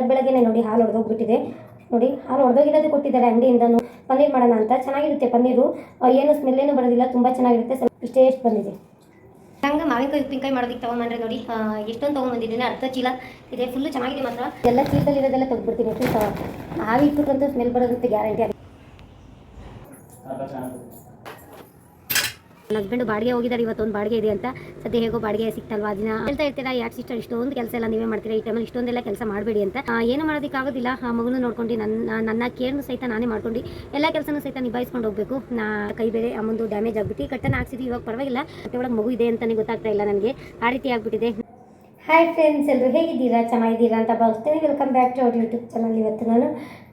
ಬೆಳಗ್ಗೆ ಬೆಳಗ್ಗೆನೆ ನೋಡಿ ಹಾಲು ಹೊಡೆದೋಗ್ಬಿಟ್ಟಿದೆ ನೋಡಿ ಹಾಲು ಹೊಡೆದೋಗಿರೋದು ಕೊಟ್ಟಿದ್ದಾರೆ ಅಂಗಡಿಯಿಂದನೂ ಪನ್ನೀರ್ ಮಾಡೋಣ ಅಂತ. ಚೆನ್ನಾಗಿರುತ್ತೆ ಪನ್ನೀರು. ಏನು ಸ್ಮೆಲ್ ಏನು ಬರೋದಿಲ್ಲ. ತುಂಬ ಚೆನ್ನಾಗಿರುತ್ತೆ. ಸ್ವಲ್ಪ ಇಷ್ಟೇ ಎಷ್ಟು ಬಂದಿದೆ. ಹಂಗೆ ಮಾವಿನಕಾಯಿ ಉಪ್ಪಿನಕಾಯಿ ಮಾಡೋದಕ್ಕೆ ತೊಗೊಂಬಂದ್ರೆ ನೋಡಿ ಎಷ್ಟೊಂದು ತೊಗೊಂಬಂದಿದ್ದೀನಿ. ಅರ್ಧ ಚೀಲ. ಇದೆ ಫುಲ್ಲು ಚೆನ್ನಾಗಿದೆ ಮಾತ್ರ. ಎಲ್ಲ ಚೀಲದಲ್ಲಿರೋದೆಲ್ಲ ತೆಗೆದ್ಬಿಡ್ತೀನಿ ಫ್ರೆಂಡ್ಸ್ ಆವಿ ಇಟ್ಬಿಟ್ರಂತೂ ಸ್ಮೆಲ್ ಬರೋದಂತೆ ಗ್ಯಾರಂಟಿ ಅದು ನನ್ನ ಹಸ್ಬೆಂಡ್ ಬಾಡಿಗೆ ಹೋಗಿದ್ದಾರೆ, ಇವತ್ತೊಂದು ಬಾಡಿಗೆ ಇದೆ ಅಂತ. ಸದ್ಯ ಹೇಗೋ ಬಾಡಿಗೆ ಸಿಕ್ತಲ್ವಾ? ದಿನ ಹೇಳ್ತಾ ಇರ್ತೀರಾ ಯಾಕೆ ಸಿಸ್ಟರ್ ಇಷ್ಟೊಂದು ಕೆಲಸ ಎಲ್ಲ ನೀವೇ ಮಾಡ್ತೀರಾ? ಈ ಟೈಮಲ್ಲಿ ಇಷ್ಟೊಂದೆಲ್ಲ ಕೆಲಸ ಮಾಡಬೇಡಿ ಅಂತ. ಏನು ಮಾಡೋದಕ್ಕಾಗೋದಿಲ್ಲ. ಆ, ಮಗುನ ನೋಡ್ಕೊಂಡು ನನ್ನ ನನ್ನ ಕೇರ್ನು ಸಹಿತ ನಾನೇ ಮಾಡ್ಕೊಂಡು. ಎಲ್ಲ ಕೆಲಸನೂ ಸಹಿತ ನಿಭಾಯಿಸ್ಕೊಂಡು ಹೋಗಬೇಕು. ನಾ, ಕೈ ಬೇರೆ ಅಮ್ಮಂದು ಡ್ಯಾಮೇಜ್ ಆಗ್ಬಿಟ್ಟು, ಕಟ್ಟನ್ನು ಹಾಕ್ಸಿದ್ವಿ, ಇವಾಗ ಪರವಾಗಿಲ್ಲ. ಒಳಗೆ ಮಗು ಇದೆ ಅಂತಲೇ ಗೊತ್ತಾಗ್ತಾ ಇಲ್ಲ ನನಗೆ. ಆ ರೀತಿ ಆಗಿಬಿಟ್ಟಿದೆ. ಹಾಯ್ ಫ್ರೆಂಡ್ಸ್ ಎಲ್ಲರೂ ಹೇಗಿದ್ದೀರಾ? ಚೆನ್ನಾಗಿದ್ದೀರಾ ಅಂತ ಭಾವಿಸ್ತೇನೆ. Welcome back to our YouTube channel ಇವತ್ತು ನಾನು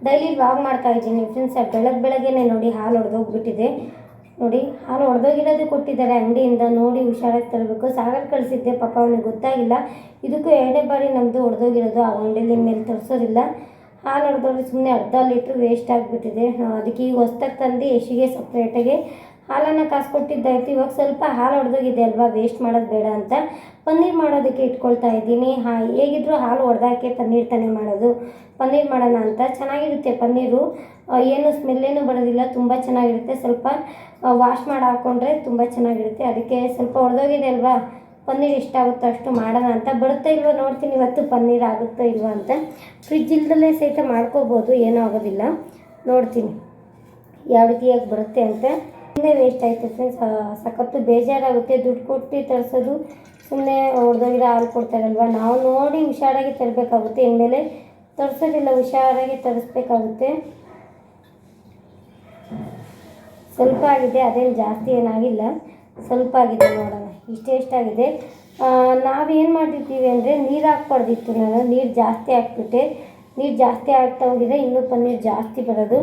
ಡೈಲಿ ವ್ಲಾಗ್ ಮಾಡ್ತಾ ಇದ್ದೀನಿ. ಫ್ರೆಂಡ್ಸ್ ಬೆಳಗ್ಗೆ ಬೆಳಗ್ಗೆನೆ ನೋಡಿ ಹಾಲು ಹೊಡೆದೋಗ್ಬಿಟ್ಟಿದೆ ನೋಡಿ, ಹಾಲು ಹೊಡೆದೋಗಿರೋದು ಕೊಟ್ಟಿದ್ದಾರೆ ಅಂಗಡಿಯಿಂದ ನೋಡಿ ಹುಷಾರಾಗಿ ತರಬೇಕು. ಸಾಗರ್ ಕಳಿಸಿದ್ದೆ, ಪಾಪ ಅವನಿಗೆ ಗೊತ್ತಾಗಿಲ್ಲ. ಇದಕ್ಕೂ ಎರಡನೇ ಬಾರಿ ನಮ್ಮದು ಹೊಡೆದೋಗಿರೋದು ಆ ಅಂಗಡಿಯಲ್ಲಿ ಮೇಲೆ ತರಿಸೋದಿಲ್ಲ. ಹಾಲು ಹೊಡೆದೋದ್ರೆ ಸುಮ್ಮನೆ ಅರ್ಧ ಲೀಟ್ರ್ ವೇಸ್ಟ್ ಆಗಿಬಿಟ್ಟಿದೆ. ಅದಕ್ಕೆ ಈಗ ಹೊಸ್ದಾಗಿ ತಂದು ಎಶಿಗೆ ಸಪ್ರೇಟಾಗಿ ಹಾಲನ್ನು ಕಾಸು ಕೊಟ್ಟಿದ್ದಾಯ್ತು ಇವಾಗ ಸ್ವಲ್ಪ ಹಾಲು ಹೊಡೆದೋಗಿದೆ ಅಲ್ವಾ? ವೇಸ್ಟ್ ಮಾಡೋದು ಬೇಡ ಅಂತ ಪನ್ನೀರ್ ಮಾಡೋದಕ್ಕೆ ಇಟ್ಕೊಳ್ತಾ ಇದ್ದೀನಿ. ಹಾ, ಹೇಗಿದ್ರು ಹಾಲು ಹೊಡೆದಾಕೆ ಪನ್ನೀರ್ ತಾನೇ ಮಾಡೋದು. ಪನ್ನೀರ್ ಮಾಡೋಣ ಅಂತ. ಚೆನ್ನಾಗಿರುತ್ತೆ ಪನ್ನೀರು. ಏನು ಸ್ಮೆಲ್ ಏನು ಬರೋದಿಲ್ಲ. ತುಂಬ ಚೆನ್ನಾಗಿರುತ್ತೆ. ಸ್ವಲ್ಪ ವಾಶ್ ಮಾಡಿ ಹಾಕ್ಕೊಂಡ್ರೆ ತುಂಬ ಚೆನ್ನಾಗಿರುತ್ತೆ. ಅದಕ್ಕೆ ಸ್ವಲ್ಪ ಹೊಡೆದೋಗಿದೆ ಅಲ್ವಾ? ಪನ್ನೀರ್ ಎಷ್ಟಾಗುತ್ತೋ ಅಷ್ಟು ಮಾಡೋಣ ಅಂತ. ಬರುತ್ತಾ ಇಲ್ವೋ ನೋಡ್ತೀನಿ. ಇವತ್ತು ಪನ್ನೀರ್ ಆಗುತ್ತೋ ಇಲ್ವೋ ಅಂತ. ಫ್ರಿಜ್ ಇಲ್ದಲೇ ಸಹಿತ ಮಾಡ್ಕೋಬೋದು. ಏನೂ ಆಗೋದಿಲ್ಲ. ನೋಡ್ತೀನಿ. ಯಾವ ರೀತಿಯಾಗಿ ಬರುತ್ತೆ ಅಂತ. ಸುಮ್ಮನೆ ವೇಸ್ಟ್ ಆಯಿತು ಫ್ರೆಂಡ್ಸ್ ಸಖತ್ತು ಬೇಜಾರಾಗುತ್ತೆ. ದುಡ್ಡು ಕೊಟ್ಟು ತರಿಸೋದು ಸುಮ್ಮನೆ ಹೊಡೆದೋಗಿರೋ ಹಾಲು ಕೊಡ್ತಾರಲ್ವ? ನಾವು ನೋಡಿ ಹುಷಾರಾಗಿ ತರಬೇಕಾಗುತ್ತೆ. ಇನ್ಮೇಲೆ ತರಿಸೋದಿಲ್ಲ, ಹುಷಾರಾಗಿ ತರಿಸ್ಬೇಕಾಗುತ್ತೆ. ಸ್ವಲ್ಪ ಆಗಿದೆ, ಅದೇನು ಜಾಸ್ತಿ ಏನಾಗಿಲ್ಲ. ಸ್ವಲ್ಪ ಆಗಿದೆ ನೋಡೋಣ. ಇಷ್ಟೇ ಎಷ್ಟಾಗಿದೆ ನಾವೇನು ಮಾಡಿದ್ದೀವಿ ಅಂದರೆ ನೀರು ಹಾಕ್ಬಾರ್ದಿತ್ತು. ನಾನು ನೀರು ಜಾಸ್ತಿ ಹಾಕ್ಬಿಟ್ಟೆ. ನೀರು ಜಾಸ್ತಿ ಆಗ್ತಾ ಹೋಗಿದೆ ಇನ್ನೂ ಪನ್ನೀರ್ ಜಾಸ್ತಿ ಬರೋದು.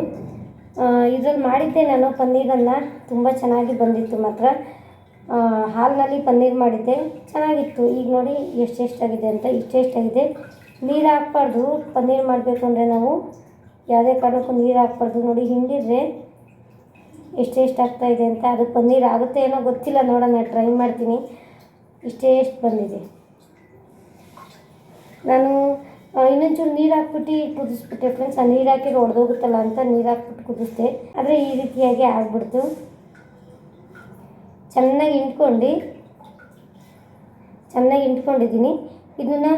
ಇದ್ರಲ್ಲಿ ಮಾಡಿದ್ದೆ ನಾನು ಪನ್ನೀರನ್ನು ತುಂಬ ಚೆನ್ನಾಗಿ ಬಂದಿತ್ತು ಮಾತ್ರ. ಹಾಲಿನಲ್ಲಿ ಪನ್ನೀರ್ ಮಾಡಿದ್ದೆ. ಚೆನ್ನಾಗಿತ್ತು. ಈಗ ನೋಡಿ ಎಷ್ಟೆಷ್ಟಾಗಿದೆ ಅಂತ. ಇಷ್ಟೆಷ್ಟಾಗಿದೆ ನೀರು ಹಾಕ್ಬಾರ್ದು. ಪನ್ನೀರ್ ಮಾಡಬೇಕು ಅಂದರೆ ನಾವು ಯಾವುದೇ ಕಾರಣಕ್ಕೂ ನೀರು ಹಾಕ್ಬಾರ್ದು. ನೋಡಿ ಹಿಂಡಿದ್ರೆ ಎಷ್ಟೆಷ್ಟಾಗ್ತಾ ಇದೆ ಅಂತ. ಅದು ಪನ್ನೀರ್ ಆಗುತ್ತೆ ಏನೋ ಗೊತ್ತಿಲ್ಲ. ನೋಡೋಣ, ಟ್ರೈ ಮಾಡ್ತೀನಿ. ಇಷ್ಟೇ ಎಷ್ಟು ಬಂದಿದೆ. ನಾನು ಇನ್ನೊಂಚೂರು ನೀರು ಹಾಕ್ಬಿಟ್ಟು ಕುದಿಸ್ಬಿಟ್ಟೆ ಫ್ರೆಂಡ್ಸ್ ಆ ನೀರು ಹಾಕಿ ಹೊಡೆದೋಗುತ್ತಲ್ಲ ಅಂತ ನೀರು ಹಾಕ್ಬಿಟ್ಟು ಕುದಿಸ್ದೆ. ಆದರೆ ಈ ರೀತಿಯಾಗಿ ಆಗ್ಬಿಡ್ತು. ಚೆನ್ನಾಗಿ ಇಂಟ್ಕೊಂಡು ಚೆನ್ನಾಗಿ ಇಂಟ್ಕೊಂಡಿದ್ದೀನಿ ಇದನ್ನು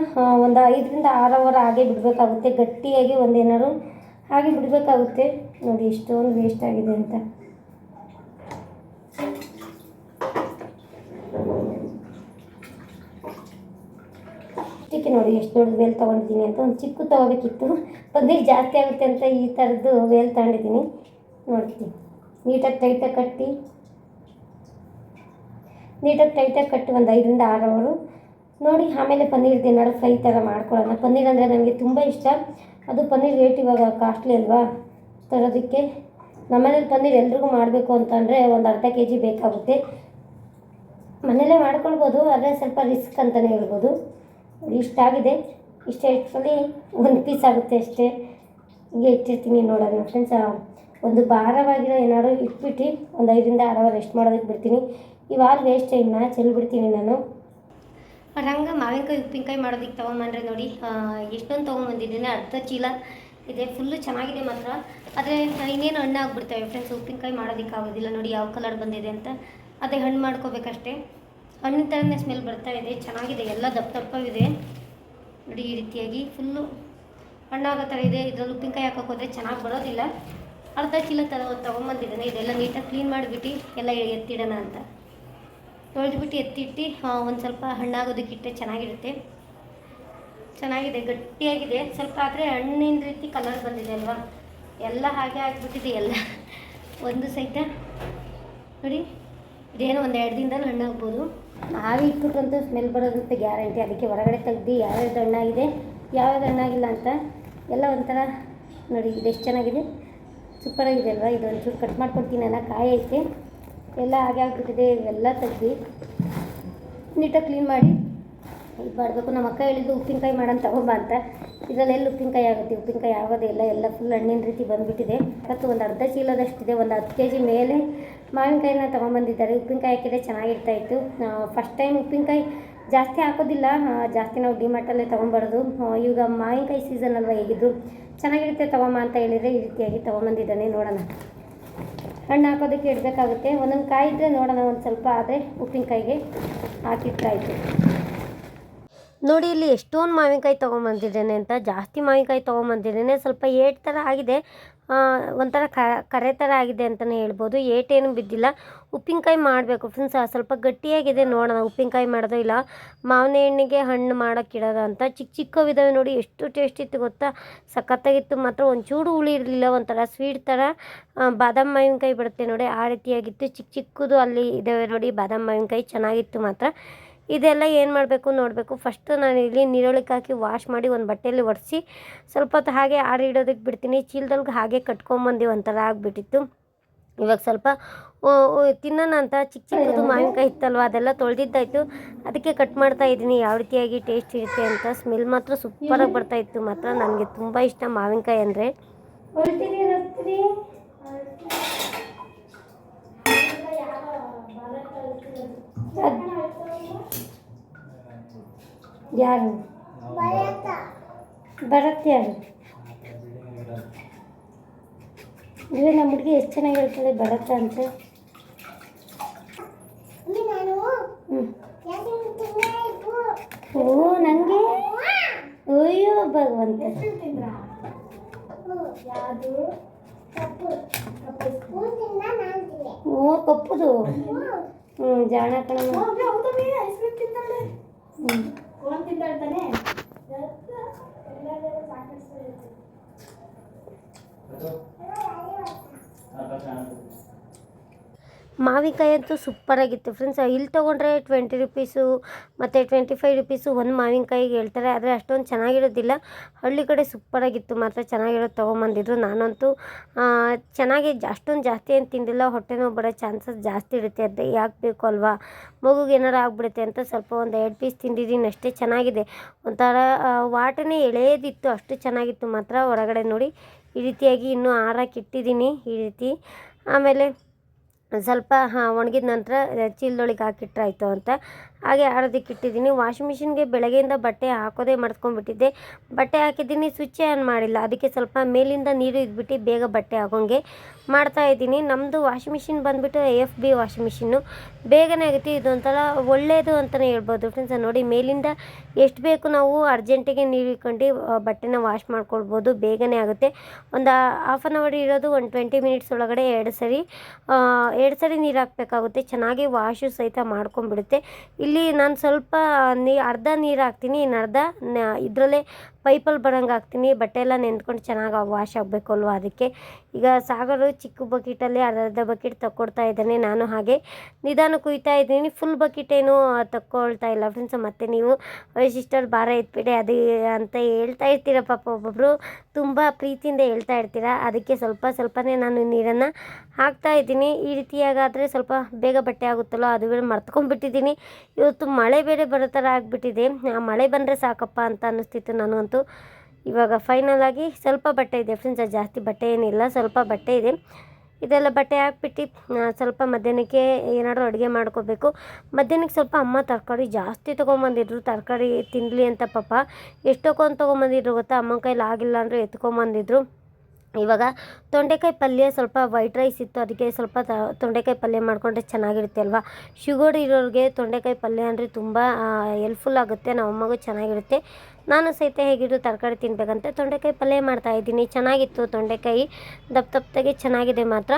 ಒಂದು ಐದರಿಂದ ಆರು ಅವರ್ ಹಾಗೆ ಬಿಡಬೇಕಾಗುತ್ತೆ. ಗಟ್ಟಿಯಾಗಿ ಒಂದೇನಾದ್ರು ಹಾಗೆ ಬಿಡಬೇಕಾಗುತ್ತೆ. ನೋಡಿ, ಎಷ್ಟೊಂದು ವೇಸ್ಟ್ ಆಗಿದೆ ಅಂತ ಇಷ್ಟಕ್ಕೆ ನೋಡಿ, ಎಷ್ಟು ದೊಡ್ಡ ವೇಲ್ ತೊಗೊಂಡಿದ್ದೀನಿ ಅಂತ, ಒಂದು ಚಿಕ್ಕ ತೊಗೋಬೇಕಿತ್ತು. ಪನ್ನೀರ್ ಜಾಸ್ತಿ ಆಗುತ್ತೆ ಅಂತ ಈ ಥರದ್ದು ವೇಲ್ ತಗೊಂಡಿದ್ದೀನಿ. ನೋಡ್ತೀನಿ. ನೀಟಾಗಿ ಟೈಟಾಗಿ ಕಟ್ಟಿ. ನೀಟಾಗಿ ಟೈಟಾಗಿ ಕಟ್ಟಿ ಒಂದು ಐದರಿಂದ ಆರು ಅವರು ನೋಡಿ, ಆಮೇಲೆ ಪನ್ನೀರ್ ಏನಾದ್ರು ಫ್ರೈ ಥರ ಮಾಡ್ಕೊಳ್ಳೋಣ. ಪನ್ನೀರ್ ಅಂದರೆ ನನಗೆ ತುಂಬ ಇಷ್ಟ. ಅದು ಪನ್ನೀರ್ ರೇಟ್ ಇವಾಗ ಕಾಸ್ಟ್ಲಿ ಅಲ್ವಾ? ತರೋದಕ್ಕೆ. ನಮ್ಮನೇಲಿ ಪನ್ನೀರ್ ಎಲ್ರಿಗೂ ಮಾಡಬೇಕು ಅಂತಂದರೆ ಒಂದು ಅರ್ಧ ಕೆ ಜಿ ಬೇಕಾಗುತ್ತೆ. ಮನೇಲೇ ಮಾಡ್ಕೊಳ್ಬೋದು, ಆದರೆ ಸ್ವಲ್ಪ ರಿಸ್ಕ್ ಅಂತಲೇ ಹೇಳ್ಬೋದು. ಇಷ್ಟಾಗಿದೆ ಇಷ್ಟೇ ಇಟ್ಕೊಳ್ಳಿ ಒಂದು ಪೀಸ್ ಆಗುತ್ತೆ ಅಷ್ಟೇ. ಹೀಗೆ ಇಟ್ಟಿರ್ತೀನಿ ನೋಡೋಣ ಫ್ರೆಂಡ್ಸ್ ಒಂದು ಭಾರವಾಗಿರೋ ಏನಾದ್ರು ಇಟ್ಬಿಟ್ಟು ಒಂದು ಐದರಿಂದ ಆರು ಅವರ್ ರೆಸ್ಟ್ ಮಾಡೋದಕ್ಕೆ ಬಿಡ್ತೀನಿ. ಇವಾಗ ವೇಸ್ಟ್ ಇನ್ನು ಚೆಲ್ಬಿಡ್ತೀನಿ ನಾನು. ರಂಗ ಮಾವಿನಕಾಯಿ, ಉಪ್ಪಿನಕಾಯಿ ಮಾಡೋದಕ್ಕೆ ತೊಗೊಂಬಂದ್ರೆ ನೋಡಿ ಎಷ್ಟೊಂದು ತೊಗೊಂಬಂದಿದ್ದೀನಿ ಅರ್ಧ ಚೀಲ ಇದೆ ಫುಲ್ಲು ಚೆನ್ನಾಗಿದೆ ಮಾತ್ರ. ಆದರೆ ಇನ್ನೇನು ಹಣ್ಣು ಆಗ್ಬಿಡ್ತವೆ ಫ್ರೆಂಡ್ಸ್ ಉಪ್ಪಿನಕಾಯಿ ಮಾಡೋದಕ್ಕೆ ಆಗೋದಿಲ್ಲ. ನೋಡಿ ಯಾವ ಕಲರ್ ಬಂದಿದೆ ಅಂತ. ಅದೇ ಹಣ್ಣು ಮಾಡ್ಕೋಬೇಕಷ್ಟೇ. ಹಣ್ಣಿನ ಥರನೇ ಸ್ಮೆಲ್ ಬರ್ತಾ ಇದೆ, ಚೆನ್ನಾಗಿದೆ, ಎಲ್ಲ ದಪ್ಪ ದಪ್ಪವಿದೆ. ನೋಡಿ ಈ ರೀತಿಯಾಗಿ ಫುಲ್ಲು ಹಣ್ಣಾಗೋ ಥರ ಇದೆ. ಇದರಲ್ಲಿ ಉಪ್ಪಿನಕಾಯಿ ಹಾಕೋಕೆ ಚೆನ್ನಾಗಿ ಬರೋದಿಲ್ಲ. ಅರ್ಧ ಚೀಲ ಥರ ತೊಗೊಂಬಂದಿದ್ದಾನೆ. ಇದೆಲ್ಲ ನೀಟಾಗಿ ಕ್ಲೀನ್ ಮಾಡಿಬಿಟ್ಟು ಎಲ್ಲ ಎತ್ತಿಡೋಣ ಅಂತ. ತೊಳೆದ್ಬಿಟ್ಟು ಎತ್ತಿಟ್ಟು ಒಂದು ಸ್ವಲ್ಪ ಹಣ್ಣಾಗೋದಕ್ಕಿಟ್ಟೆ ಚೆನ್ನಾಗಿರುತ್ತೆ. ಚೆನ್ನಾಗಿದೆ, ಗಟ್ಟಿಯಾಗಿದೆ. ಸ್ವಲ್ಪ ಆದರೆ ಹಣ್ಣಿನ ರೀತಿ ಕಲರ್ ಬಂದಿದೆ ಅಲ್ವಾ? ಎಲ್ಲ ಹಾಗೆ ಆಗಿಬಿಟ್ಟಿದೆ ಎಲ್ಲ. ಒಂದು ಸಹಿತ. ನೋಡಿ, ಇದೇನೋ ಒಂದು ಎರಡು ದಿನದಲ್ಲಿ ಹಣ್ಣಾಗ್ಬೋದು. ಆವಿ ಇಟ್ಬಿಟ್ರಂತೂ ಸ್ಮೆಲ್ ಬರೋದಂತ ಗ್ಯಾರಂಟಿ ಅದಕ್ಕೆ ಹೊರಗಡೆ ತೆಗ್ದು ಯಾವ್ಯಾವ್ದು ಹಣ್ಣಾಗಿದೆ ಯಾವ್ಯಾವ್ದು ಹಣ್ಣಾಗಿಲ್ಲ ಅಂತ ಎಲ್ಲ ಒಂಥರ ನೋಡಿ, ಇದು ಎಷ್ಟು ಚೆನ್ನಾಗಿದೆ. ಸೂಪರಾಗಿದೆ ಅಲ್ವಾ? ಇದು ಒಂಚೂರು ಕಟ್ ಮಾಡ್ಕೊಡ್ತೀನಿ ಅಲ್ಲ ಕಾಯಿ ಐತೆ. ಎಲ್ಲ ಹಾಗೆ ಆಗ್ಬಿಟ್ಟಿದೆ, ಇವೆಲ್ಲ ತೆಗ್ದು ನೀಟಾಗಿ ಕ್ಲೀನ್ ಮಾಡಿ. ಇದು ಮಾಡಬೇಕು. ನಮ್ಮ ಅಕ್ಕ ಹೇಳಿದ್ದು ಉಪ್ಪಿನಕಾಯಿ ಮಾಡೋಣ ತಗೊಂಬ ಅಂತ. ಇದರಲ್ಲಿ ಎಲ್ಲಿ ಉಪ್ಪಿನಕಾಯಿ ಆಗುತ್ತೆ? ಉಪ್ಪಿನಕಾಯಿ ಆಗೋದೇ ಇಲ್ಲ. ಎಲ್ಲ ಫುಲ್ ಹಣ್ಣಿನ ರೀತಿ ಬಂದುಬಿಟ್ಟಿದೆ. ಮತ್ತು ಒಂದು ಅರ್ಧ ಚೀಲದಷ್ಟಿದೆ. ಒಂದು ಹತ್ತು ಕೆ ಜಿ ಮೇಲೆ ಮಾವಿನಕಾಯಿನ ತೊಗೊಂಬಂದಿದ್ದಾರೆ. ಉಪ್ಪಿನಕಾಯಿ ಹಾಕಿದ್ರೆ ಚೆನ್ನಾಗಿರ್ತಾಯಿತ್ತು ಫಸ್ಟ್ ಟೈಮ್ ಉಪ್ಪಿನಕಾಯಿ ಜಾಸ್ತಿ ಹಾಕೋದಿಲ್ಲ. ಜಾಸ್ತಿ ನಾವು ಡಿಮಾರ್ಟಲ್ಲೇ ಮಾರ್ಟಲ್ಲೇ ಆ, ಈಗ ಮಾವಿನಕಾಯಿ ಸೀಸನ್ ಅಲ್ವಾ ಹೇಗಿದ್ದು? ಚೆನ್ನಾಗಿರುತ್ತೆ ತೊಗೊಂಬ ಅಂತ ಹೇಳಿದರೆ ಈ ರೀತಿಯಾಗಿ ತೊಗೊಂಬಂದಿದ್ದಾನೆ. ನೋಡೋಣ. ಹಣ್ಣು ಹಾಕೋದಕ್ಕೆ ಇಡಬೇಕಾಗುತ್ತೆ. ಒಂದೊಂದು ಕಾಯಿ ಇದ್ದರೆ ನೋಡೋಣ ಒಂದು ಸ್ವಲ್ಪ ಆದರೆ ಉಪ್ಪಿನಕಾಯಿಗೆ ಹಾಕಿಟ್ಟಾಯಿತು ನೋಡಿ ಇಲ್ಲಿ ಎಷ್ಟೊಂದು ಮಾವಿನಕಾಯಿ ತೊಗೊಂಬಂದಿದ್ದೇನೆ ಅಂತ, ಜಾಸ್ತಿ ಮಾವಿನಕಾಯಿ ತೊಗೊಂಬಂದಿದ್ದೇನೆ. ಸ್ವಲ್ಪ ಏಟ್ ಥರ ಆಗಿದೆ. ಒಂಥರ ಕರೆ ಥರ ಆಗಿದೆ ಅಂತಲೇ ಹೇಳ್ಬೋದು. ಏಟೇನು ಬಿದ್ದಿಲ್ಲ. ಉಪ್ಪಿನಕಾಯಿ ಮಾಡಬೇಕು ಫ್ರೆಂಡ್ಸ್ ಸ್ವಲ್ಪ ಗಟ್ಟಿಯಾಗಿದೆ ನೋಡೋಣ. ಉಪ್ಪಿನಕಾಯಿ ಮಾಡೋದು ಇಲ್ಲ. ಮಾವಿನ ಹಣ್ಣಿಗೆ ಹಣ್ಣು ಮಾಡೋಕ್ಕಿಡೋದು ಅಂತ. ಚಿಕ್ಕ ಚಿಕ್ಕವಿದ್ದಾವೆ ನೋಡಿ ಎಷ್ಟು ಟೇಸ್ಟ್ ಇತ್ತು ಗೊತ್ತಾ? ಸಖತ್ತಾಗಿತ್ತು. ಮಾತ್ರ ಒಂಚೂರು ಹುಳಿ ಇರಲಿಲ್ಲ. ಒಂಥರ ಸ್ವೀಟ್ ಥರ ಬಾದಾಮ್ ಮಾವಿನಕಾಯಿ ಬಿಡುತ್ತೆ ನೋಡಿ. ಆ ರೀತಿಯಾಗಿತ್ತು. ಚಿಕ್ಕ ಚಿಕ್ಕದು ಅಲ್ಲಿ ಇದ್ದಾವೆ ನೋಡಿ. ಬಾದಾಮಿ ಮಾವಿನಕಾಯಿ ಚೆನ್ನಾಗಿತ್ತು ಮಾತ್ರ. ಇದೆಲ್ಲ ಏನು ಮಾಡಬೇಕು ನೋಡಬೇಕು. ಫಸ್ಟ್ ನಾನು ಇಲ್ಲಿ ನೀರೊಳಗೆ ಹಾಕಿ ವಾಶ್ ಮಾಡಿ ಒಂದು ಬಟ್ಟೆಯಲ್ಲಿ ಒರೆಸಿ ಸ್ವಲ್ಪ ಹೊತ್ತು ಹಾಗೆ ಆರಿ ಇಡೋದಕ್ಕೆ ಬಿಡ್ತೀನಿ. ಚೀಲದೊಳಗೆ ಹಾಗೆ ಕಟ್ಕೊಂಬಂದು ಒಂಥರ ಆಗಿಬಿಟ್ಟಿತ್ತು. ಇವಾಗ ಸ್ವಲ್ಪ ತಿನ್ನೋಣ ಅಂತ ಚಿಕ್ಕ ಚಿಕ್ಕದು ಮಾವಿನಕಾಯಿ ಇತ್ತಲ್ವ ಅದೆಲ್ಲ ತೊಳೆದಿದ್ದಾಯಿತು. ಅದಕ್ಕೆ ಕಟ್ ಮಾಡ್ತಾ ಇದ್ದೀನಿ ಯಾವ ರೀತಿಯಾಗಿ ಟೇಸ್ಟ್ ಇರುತ್ತೆ ಅಂತ ಸ್ಮೆಲ್ ಮಾತ್ರ ಸೂಪರಾಗಿ ಬರ್ತಾ ಇತ್ತು. ಮಾತ್ರ ನನಗೆ ತುಂಬ ಇಷ್ಟ ಮಾವಿನಕಾಯಿ ಅಂದರೆ. ಯಾರು? ಭರತ್ ಯಾರು ಇಲ್ಲೇ ನಮ್ಮ ಹುಡುಗಿ ಎಷ್ಟು ಚೆನ್ನಾಗಿ ಹೇಳ್ತಾಳೆ ಬರತ್ತ ಅಂತ. ಹ್ಞೂ ಓ ನಂಗೆ? ಅಯ್ಯೋ ಭಗವಂತ. ಓ ಕಪ್ಪುದು. ಹ್ಞೂ ಜಾಣ ಕಣ ಹ್ಞೂ ಫೋನ್ ತಿಂತಾಳೆ ತಾನೆ ಸಾಕಿಸ್ತಾರೆ ಮಾವಿನಕಾಯಿ ಅಂತೂ ಸೂಪರಾಗಿತ್ತು ಫ್ರೆಂಡ್ಸ್ ಇಲ್ಲಿ ತೊಗೊಂಡ್ರೆ ಟ್ವೆಂಟಿ ರುಪೀಸು ಮತ್ತು ಟ್ವೆಂಟಿ ಫೈವ್ ರುಪೀಸು ಒಂದು ಮಾವಿನಕಾಯಿಗೆ ಹೇಳ್ತಾರೆ. ಆದರೆ ಅಷ್ಟೊಂದು ಚೆನ್ನಾಗಿರೋದಿಲ್ಲ. ಹಳ್ಳಿ ಕಡೆ ಸೂಪರಾಗಿತ್ತು ಮಾತ್ರ ಚೆನ್ನಾಗಿರೋದು ತೊಗೊಂಬಂದಿದ್ರು. ನಾನಂತೂ ಚೆನ್ನಾಗಿ ಅಷ್ಟೊಂದು ಜಾಸ್ತಿ ಏನು ತಿಂದಿಲ್ಲ. ಹೊಟ್ಟೆ ನೋವು ಬರೋ ಚಾನ್ಸಸ್ ಜಾಸ್ತಿ ಇರುತ್ತೆ. ಅದು ಯಾಕೆ ಬೇಕು ಅಲ್ವಾ? ಮಗುಗೆ ಏನಾರು ಆಗ್ಬಿಡುತ್ತೆ ಅಂತ ಸ್ವಲ್ಪ ಒಂದು ಎರಡು ಪೀಸ್ ತಿಂದಿದ್ದೀನಿ. ಅಷ್ಟೇ ಚೆನ್ನಾಗಿದೆ. ಒಂಥರ ವಾಟನೇ ಎಳೆಯದಿತ್ತು. ಅಷ್ಟು ಚೆನ್ನಾಗಿತ್ತು ಮಾತ್ರ. ಹೊರಗಡೆ ನೋಡಿ ಈ ರೀತಿಯಾಗಿ ಇನ್ನೂ ಆರಕ್ಕೆ ಇಟ್ಟಿದ್ದೀನಿ ಈ ರೀತಿ. ಆಮೇಲೆ ಸ್ವಲ್ಪ ಹಾಂ ಒಣಗಿದ ನಂತರ ಚೀಲದೊಳಗೆ ಹಾಕಿಟ್ರಾಯ್ತು ಅಂತ. ಹಾಗೆ ಆಡೋದಕ್ಕೆ ಇಟ್ಟಿದ್ದೀನಿ. ವಾಷಿಂಗ್ ಮಿಷಿನ್ಗೆ ಬೆಳಗ್ಗೆಯಿಂದ ಬಟ್ಟೆ ಹಾಕೋದೇ ಮರ್ತ್ಕೊಂಡ್ಬಿಟ್ಟಿದ್ದೆ. ಬಟ್ಟೆ ಹಾಕಿದ್ದೀನಿ ಸ್ವಿಚ್ಚೇ ಆನ್ ಮಾಡಿಲ್ಲ. ಅದಕ್ಕೆ ಸ್ವಲ್ಪ ಮೇಲಿಂದ ನೀರು ಇದ್ಬಿಟ್ಟು ಬೇಗ ಬಟ್ಟೆ ಆಗೋಂಗೆ ಮಾಡ್ತಾ ಇದ್ದೀನಿ. ನಮ್ಮದು ವಾಷಿಂಗ್ ಮಿಷಿನ್ ಬಂದುಬಿಟ್ಟು ಎಫ್ ಬಿ ವಾಷಿಂಗ್ ಮಿಷಿನ್ನು. ಬೇಗನೆ ಆಗುತ್ತೆ, ಇದೊಂಥರ ಒಳ್ಳೆಯದು ಅಂತಲೇ ಹೇಳ್ಬೋದು ಫ್ರೆಂಡ್ಸ್ ನೋಡಿ, ಮೇಲಿಂದ ಎಷ್ಟು ಬೇಕು ನಾವು ಅರ್ಜೆಂಟಿಗೆ ನೀರು ಇಟ್ಕೊಂಡು ಬಟ್ಟೆನ ವಾಶ್ ಮಾಡ್ಕೊಳ್ಬೋದು. ಬೇಗನೆ ಆಗುತ್ತೆ. ಒಂದು ಹಾಫ್ ಆನ್ ಅವರ್ ಇರೋದು ಒಂದು ಟ್ವೆಂಟಿ ಮಿನಿಟ್ಸ್ ಒಳಗಡೆ ಎರಡು ಸರಿ ಎರಡು ಸರಿ ನೀರು ಹಾಕಬೇಕಾಗುತ್ತೆ. ಚೆನ್ನಾಗಿ ವಾಶು ಸಹಿತ ಮಾಡ್ಕೊಂಡ್ಬಿಡುತ್ತೆ. ಇಲ್ಲಿ ನಾನು ಸ್ವಲ್ಪ ನೀ ಅರ್ಧ ನೀರು ಹಾಕ್ತೀನಿ ಇನ್ನು ಅರ್ಧ ಇದರಲ್ಲೇ ಪೈಪಲ್ಲಿ ಬರೋಂಗೆ ಹಾಕ್ತೀನಿ. ಬಟ್ಟೆ ಎಲ್ಲ ನೆಂದ್ಕೊಂಡು ಚೆನ್ನಾಗಿ ವಾಶ್ ಆಗಬೇಕು ಅಲ್ವಾ ಅದಕ್ಕೆ. ಈಗ ಸಾಗರು ಚಿಕ್ಕ ಬಕೆಟಲ್ಲಿ ಅರ್ಧ ಬಕೆಟ್ ತಕ್ಕೊಡ್ತಾ ಇದ್ದಾನೆ ನಾನು ಹಾಗೆ. ನಿಧಾನ ಕುಯ್ತಾ ಇದ್ದೀನಿ. ಫುಲ್ ಬಕೆಟ್ ಏನು ತಕ್ಕೊಳ್ತಾ ಇಲ್ಲ ಫ್ರೆಂಡ್ಸ್ ಮತ್ತು ನೀವು ಸಿಸ್ಟರ್ ಭಾರ ಎತ್ಬಿಡಿ, ಅದು ಅಂತ ಹೇಳ್ತಾ ಇರ್ತೀರ ಪಾಪ ಒಬ್ಬೊಬ್ಬರು ತುಂಬ ಪ್ರೀತಿಯಿಂದ ಹೇಳ್ತಾ ಇರ್ತೀರ. ಅದಕ್ಕೆ ಸ್ವಲ್ಪ ಸ್ವಲ್ಪನೇ ನಾನು ನೀರನ್ನು ಹಾಕ್ತಾ ಇದ್ದೀನಿ. ಈ ರೀತಿಯಾಗಾದರೆ ಸ್ವಲ್ಪ ಬೇಗ ಬಟ್ಟೆ ಆಗುತ್ತಲ್ಲೋ ಅದು ಬೇರೆ ಮರ್ತ್ಕೊಂಡ್ಬಿಟ್ಟಿದ್ದೀನಿ. ಇವತ್ತು ಮಳೆ ಬೇರೆ ಬರೋ ಥರ ಆಗಿಬಿಟ್ಟಿದೆ. ಮಳೆ ಬಂದರೆ ಸಾಕಪ್ಪ ಅಂತ ಅನ್ನಿಸ್ತಿತ್ತು ನನಗಂತೂ ಇವಾಗ ಫೈನಲ್ ಆಗಿ ಸ್ವಲ್ಪ ಬಟ್ಟೆ ಇದೆ. ಫ್ರೆಂಡ್ಸ್ ಜಾಸ್ತಿ ಬಟ್ಟೆ ಏನಿಲ್ಲ. ಸ್ವಲ್ಪ ಬಟ್ಟೆ ಇದೆ. ಇದೆಲ್ಲ ಬಟ್ಟೆ ಹಾಕ್ಬಿಟ್ಟು ಸ್ವಲ್ಪ ಮಧ್ಯಾಹ್ನಕ್ಕೆ ಏನಾದರೂ ಅಡುಗೆ ಮಾಡ್ಕೋಬೇಕು. ಮಧ್ಯಾಹ್ನಕ್ಕೆ ಸ್ವಲ್ಪ ಅಮ್ಮ ತರಕಾರಿ ಜಾಸ್ತಿ ತೊಗೊಂಬಂದಿದ್ರು. ತರಕಾರಿ ತಿನ್ನಲಿ ಅಂತ ಪಾಪ. ಎಷ್ಟೊಕ್ಕೊಂದು ತೊಗೊಂಬಂದಿದ್ರು ಗೊತ್ತಾ? ಅಮ್ಮನ ಕೈಲಿ ಆಗಿಲ್ಲ ಅಂದರೆ ಎತ್ಕೊಂಬಂದಿದ್ರು. ಇವಾಗ ತೊಂಡೆಕಾಯಿ ಪಲ್ಯ ಸ್ವಲ್ಪ ವೈಟ್ ರೈಸ್ ಇತ್ತು. ಅದಕ್ಕೆ ಸ್ವಲ್ಪ ತ, ತೊಂಡೆಕಾಯಿ ಪಲ್ಯ ಮಾಡಿಕೊಂಡ್ರೆ ಚೆನ್ನಾಗಿರುತ್ತೆ ಅಲ್ವಾ? ಶುಗರ್ ಇರೋರಿಗೆ ತೊಂಡೆಕಾಯಿ ಪಲ್ಯ ಅಂದರೆ ತುಂಬ ಹೆಲ್ಪ್ಫುಲ್ ಆಗುತ್ತೆ. ನಮ್ಮ ಅಮ್ಮಗೂ ಚೆನ್ನಾಗಿರುತ್ತೆ. ನಾನು ಸಹಿತ ಹೇಗಿದ್ರು ತರಕಾರಿ ತಿನ್ಬೇಕಂತ. ತೊಂಡೆಕಾಯಿ ಪಲ್ಯ ಮಾಡ್ತಾ ಇದ್ದೀನಿ. ಚೆನ್ನಾಗಿತ್ತು ತೊಂಡೆಕಾಯಿ. ದಪ್ಪ ದಪ್ಪದಾಗೆ ಚೆನ್ನಾಗಿದೆ ಮಾತ್ರ.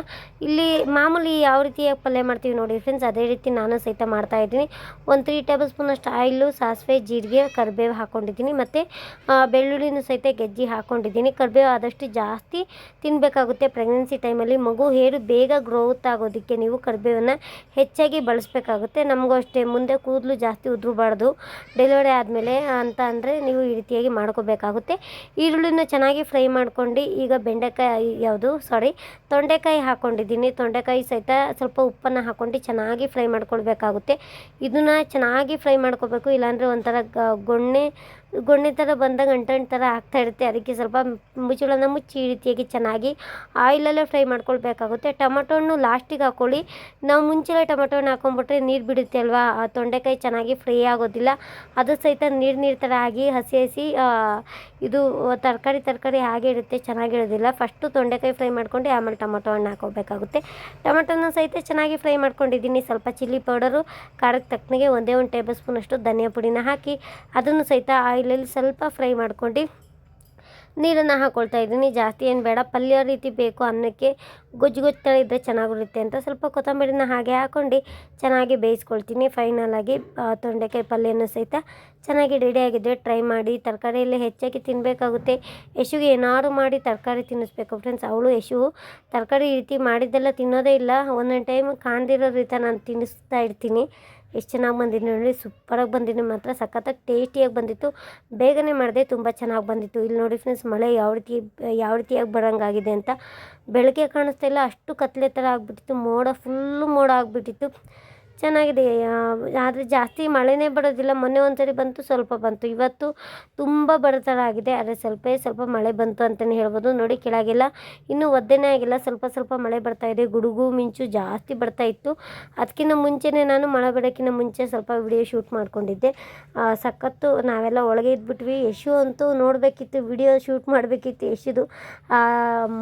ಇಲ್ಲಿ ಮಾಮೂಲಿ ಯಾವ ರೀತಿಯಾಗಿ ಪಲ್ಯ ಮಾಡ್ತೀವಿ ನೋಡಿ ಫ್ರೆಂಡ್ಸ್ ಅದೇ ರೀತಿ ನಾನು ಸಹಿತ ಮಾಡ್ತಾ ಇದ್ದೀನಿ. ಒಂದು ತ್ರೀ ಟೇಬಲ್ ಸ್ಪೂನಷ್ಟು ಆಯಿಲು, ಸಾಸಿವೆ, ಜೀರಿಗೆ, ಕರಿಬೇವು ಹಾಕ್ಕೊಂಡಿದ್ದೀನಿ ಮತ್ತು ಬೆಳ್ಳುಳ್ಳಿನೂ ಸಹಿತ ಗೆಜ್ಜಿ ಹಾಕ್ಕೊಂಡಿದ್ದೀನಿ ಕರಿಬೇವು ಆದಷ್ಟು ಜಾಸ್ತಿ ತಿನ್ನಬೇಕಾಗುತ್ತೆ ಪ್ರೆಗ್ನೆನ್ಸಿ ಟೈಮಲ್ಲಿ ಮಗು ಹೇರು ಬೇಗ ಗ್ರೋತ್ ಆಗೋದಕ್ಕೆ ನೀವು ಕರಿಬೇವನ್ನು ಹೆಚ್ಚಾಗಿ ಬಳಸಬೇಕಾಗುತ್ತೆ. ನಮಗೂ ಅಷ್ಟೇ. ಮುಂದೆ ಕೂದಲು ಜಾಸ್ತಿ ಉದುರಬಾರ್ದು. ಡೆಲಿವರಿ ಆದಮೇಲೆ, ಅಂತ ಅಂದರೆ ನೀವು ಈ ರೀತಿಯಾಗಿ ಮಾಡ್ಕೋಬೇಕಾಗುತ್ತೆ. ಈರುಳ್ಳಿನ ಚೆನ್ನಾಗಿ ಫ್ರೈ ಮಾಡ್ಕೊಂಡು ಈಗ ಬೆಂಡೆಕಾಯಿ ಯಾವುದು ಸಾರಿ ತೊಂಡೆಕಾಯಿ ಹಾಕ್ಕೊಂಡಿದ್ದೀನಿ ತೊಂಡೆಕಾಯಿ ಸಹಿತ ಸ್ವಲ್ಪ ಉಪ್ಪನ್ನು ಹಾಕ್ಕೊಂಡು ಚೆನ್ನಾಗಿ ಫ್ರೈ ಮಾಡ್ಕೊಳ್ಬೇಕಾಗುತ್ತೆ. ಇದನ್ನು ಚೆನ್ನಾಗಿ ಫ್ರೈ ಮಾಡ್ಕೋಬೇಕು. ಇಲ್ಲಾಂದರೆ ಒಂಥರ ಗೊಣ್ಣೆ ಗೊಣ್ಣೆ ಥರ ಬಂದಾಗ ಅಂಟಂಟು ಥರ ಆಗ್ತಾ ಇರುತ್ತೆ. ಅದಕ್ಕೆ ಸ್ವಲ್ಪ ಮುಚ್ಚಳನ ಮುಚ್ಚಿ ಈ ರೀತಿಯಾಗಿ ಚೆನ್ನಾಗಿ ಆಯಿಲಲ್ಲೇ ಫ್ರೈ ಮಾಡ್ಕೊಳ್ಬೇಕಾಗುತ್ತೆ. ಟೊಮೊಟೊ ಹಣ್ಣು ಲಾಸ್ಟಿಗೆ ಹಾಕ್ಕೊಳ್ಳಿ ನಾವು ಮುಂಚೆನೇ ಟೊಮೊಟೊ ಹಣ್ಣು ಹಾಕೊಂಡ್ಬಿಟ್ರೆ ನೀರು ಬಿಡುತ್ತೆ ಅಲ್ವಾ? ಆ ತೊಂಡೆಕಾಯಿ ಚೆನ್ನಾಗಿ ಫ್ರೈ ಆಗೋದಿಲ್ಲ. ಅದು ಸಹಿತ ನೀರು ನೀರು ಥರ ಆಗಿ ಹಸಿ ಹಸಿ ಇದು ತರಕಾರಿ ತರಕಾರಿ ಹಾಗೆ ಇರುತ್ತೆ ಚೆನ್ನಾಗಿರೋದಿಲ್ಲ ಫಸ್ಟು ತೊಂಡೆಕಾಯಿ ಫ್ರೈ ಮಾಡ್ಕೊಂಡು ಆಮೇಲೆ ಟೊಮೊಟೊ ಹಣ್ಣು ಹಾಕೋಬೇಕಾಗುತ್ತೆ ಟೊಮೊಟೊನ ಸಹಿತ ಚೆನ್ನಾಗಿ ಫ್ರೈ ಮಾಡ್ಕೊಂಡಿದ್ದೀನಿ. ಸ್ವಲ್ಪ ಚಿಲ್ಲಿ ಪೌಡರು, ಖಾರಕ್ಕೆ ತಕ್ಕನಿಗೆ ಒಂದೇ ಒಂದು ಟೇಬಲ್ ಸ್ಪೂನಷ್ಟು ಧನಿಯಾ ಪುಡಿನ ಹಾಕಿ, ಅದನ್ನು ಸಹಿತ ಆಯಿಲಲ್ಲಿ ಸ್ವಲ್ಪ ಫ್ರೈ ಮಾಡ್ಕೊಂಡು ನೀರನ್ನು ಹಾಕ್ಕೊಳ್ತಾ ಇದ್ದೀನಿ. ಜಾಸ್ತಿ ಏನು ಬೇಡ. ಪಲ್ಯ ರೀತಿ ಬೇಕು. ಅನ್ನಕ್ಕೆ ಗೊಜ್ಜು ಗೊಜ್ಜು ಥರ ಇದ್ದರೆ ಚೆನ್ನಾಗಿರುತ್ತೆ ಅಂತ ಸ್ವಲ್ಪ ಕೊತ್ತಂಬರಿನ ಹಾಗೆ ಹಾಕ್ಕೊಂಡು ಚೆನ್ನಾಗಿ ಬೇಯಿಸ್ಕೊಳ್ತೀನಿ. ಫೈನಲಾಗಿ ತೊಂಡೆಕಾಯಿ ಪಲ್ಯನೂ ಸಹಿತ ಚೆನ್ನಾಗಿ ರೆಡಿಯಾಗಿದ್ದರೆ ಟ್ರೈ ಮಾಡಿ. ತರಕಾರಿಯಲ್ಲಿ ಹೆಚ್ಚಾಗಿ ತಿನ್ನಬೇಕಾಗುತ್ತೆ ಯಶುಗೆ ಏನಾದ್ರು ಮಾಡಿ ತರಕಾರಿ ತಿನ್ನಿಸ್ಬೇಕು ಫ್ರೆಂಡ್ಸ್ ಅವಳು ಯಶು ತರಕಾರಿ ರೀತಿ ಮಾಡಿದ್ದೆಲ್ಲ ತಿನ್ನೋದೇ ಇಲ್ಲ. ಒಂದೊಂದು ಟೈಮ್ ಕಾಣ್ದಿರೋ ರೀತಿ ನಾನು ತಿನ್ನಿಸ್ತಾ ಇರ್ತೀನಿ. ಎಷ್ಟು ಚೆನ್ನಾಗಿ ಬಂದಿದೆ ನೋಡಿ ಸೂಪರಾಗಿ ಬಂದಿದೆ ಮಾತ್ರ ಸಖತ್ತಾಗಿ ಟೇಸ್ಟಿಯಾಗಿ ಬಂದಿತ್ತು. ಬೇಗನೆ ಮಾಡಿದೆ, ತುಂಬ ಚೆನ್ನಾಗಿ ಬಂದಿತ್ತು. ಇಲ್ಲಿ ನೋಡಿ ಫ್ರೆಂಡ್ಸ್ ಮಳೆ ಯಾವ ರೀತಿ, ಯಾವ ರೀತಿಯಾಗಿ ಬರೋಂಗಾಗಿದೆ ಅಂತ. ಬೆಳಗ್ಗೆ ಕಾಣಿಸ್ತಾ ಇಲ್ಲ, ಅಷ್ಟು ಕತ್ಲೆ ಥರ ಆಗಿಬಿಟ್ಟಿತ್ತು. ಮೋಡ ಫುಲ್ಲು ಮೋಡ ಆಗಿಬಿಟ್ಟಿತ್ತು. ಚೆನ್ನಾಗಿದೆ. ಆದರೆ ಜಾಸ್ತಿ ಮಳೆನೇ ಬರೋದಿಲ್ಲ. ಮೊನ್ನೆ ಒಂದ್ಸರಿ ಬಂತು, ಸ್ವಲ್ಪ ಬಂತು. ಇವತ್ತು ತುಂಬ ಬರೋ ಥರ ಆಗಿದೆ. ಆದರೆ ಸ್ವಲ್ಪ ಸ್ವಲ್ಪ ಮಳೆ ಬಂತು ಅಂತಲೇ ಹೇಳ್ಬೋದು. ನೋಡಿ, ಕೆಳಗೆಲ್ಲ ಇನ್ನೂ ಒದ್ದೆನೇ ಆಗಿಲ್ಲ. ಸ್ವಲ್ಪ ಸ್ವಲ್ಪ ಮಳೆ ಬರ್ತಾ ಇದೆ. ಗುಡುಗು, ಮಿಂಚು ಜಾಸ್ತಿ ಬರ್ತಾ ಇತ್ತು. ಅದಕ್ಕಿಂತ ಮುಂಚೆನೇ ನಾನು ಮಳೆ ಬರೋಕ್ಕಿಂತ ಮುಂಚೆ ಸ್ವಲ್ಪ ವಿಡಿಯೋ ಶೂಟ್ ಮಾಡ್ಕೊಂಡಿದ್ದೆ. ಸಖತ್ತು ನಾವೆಲ್ಲ ಒಳಗೆ ಇದ್ಬಿಟ್ವಿ. ಯಶು ಅಂತೂ ನೋಡಬೇಕಿತ್ತು. ವಿಡಿಯೋ ಶೂಟ್ ಮಾಡಬೇಕಿತ್ತು ಯಶುದು.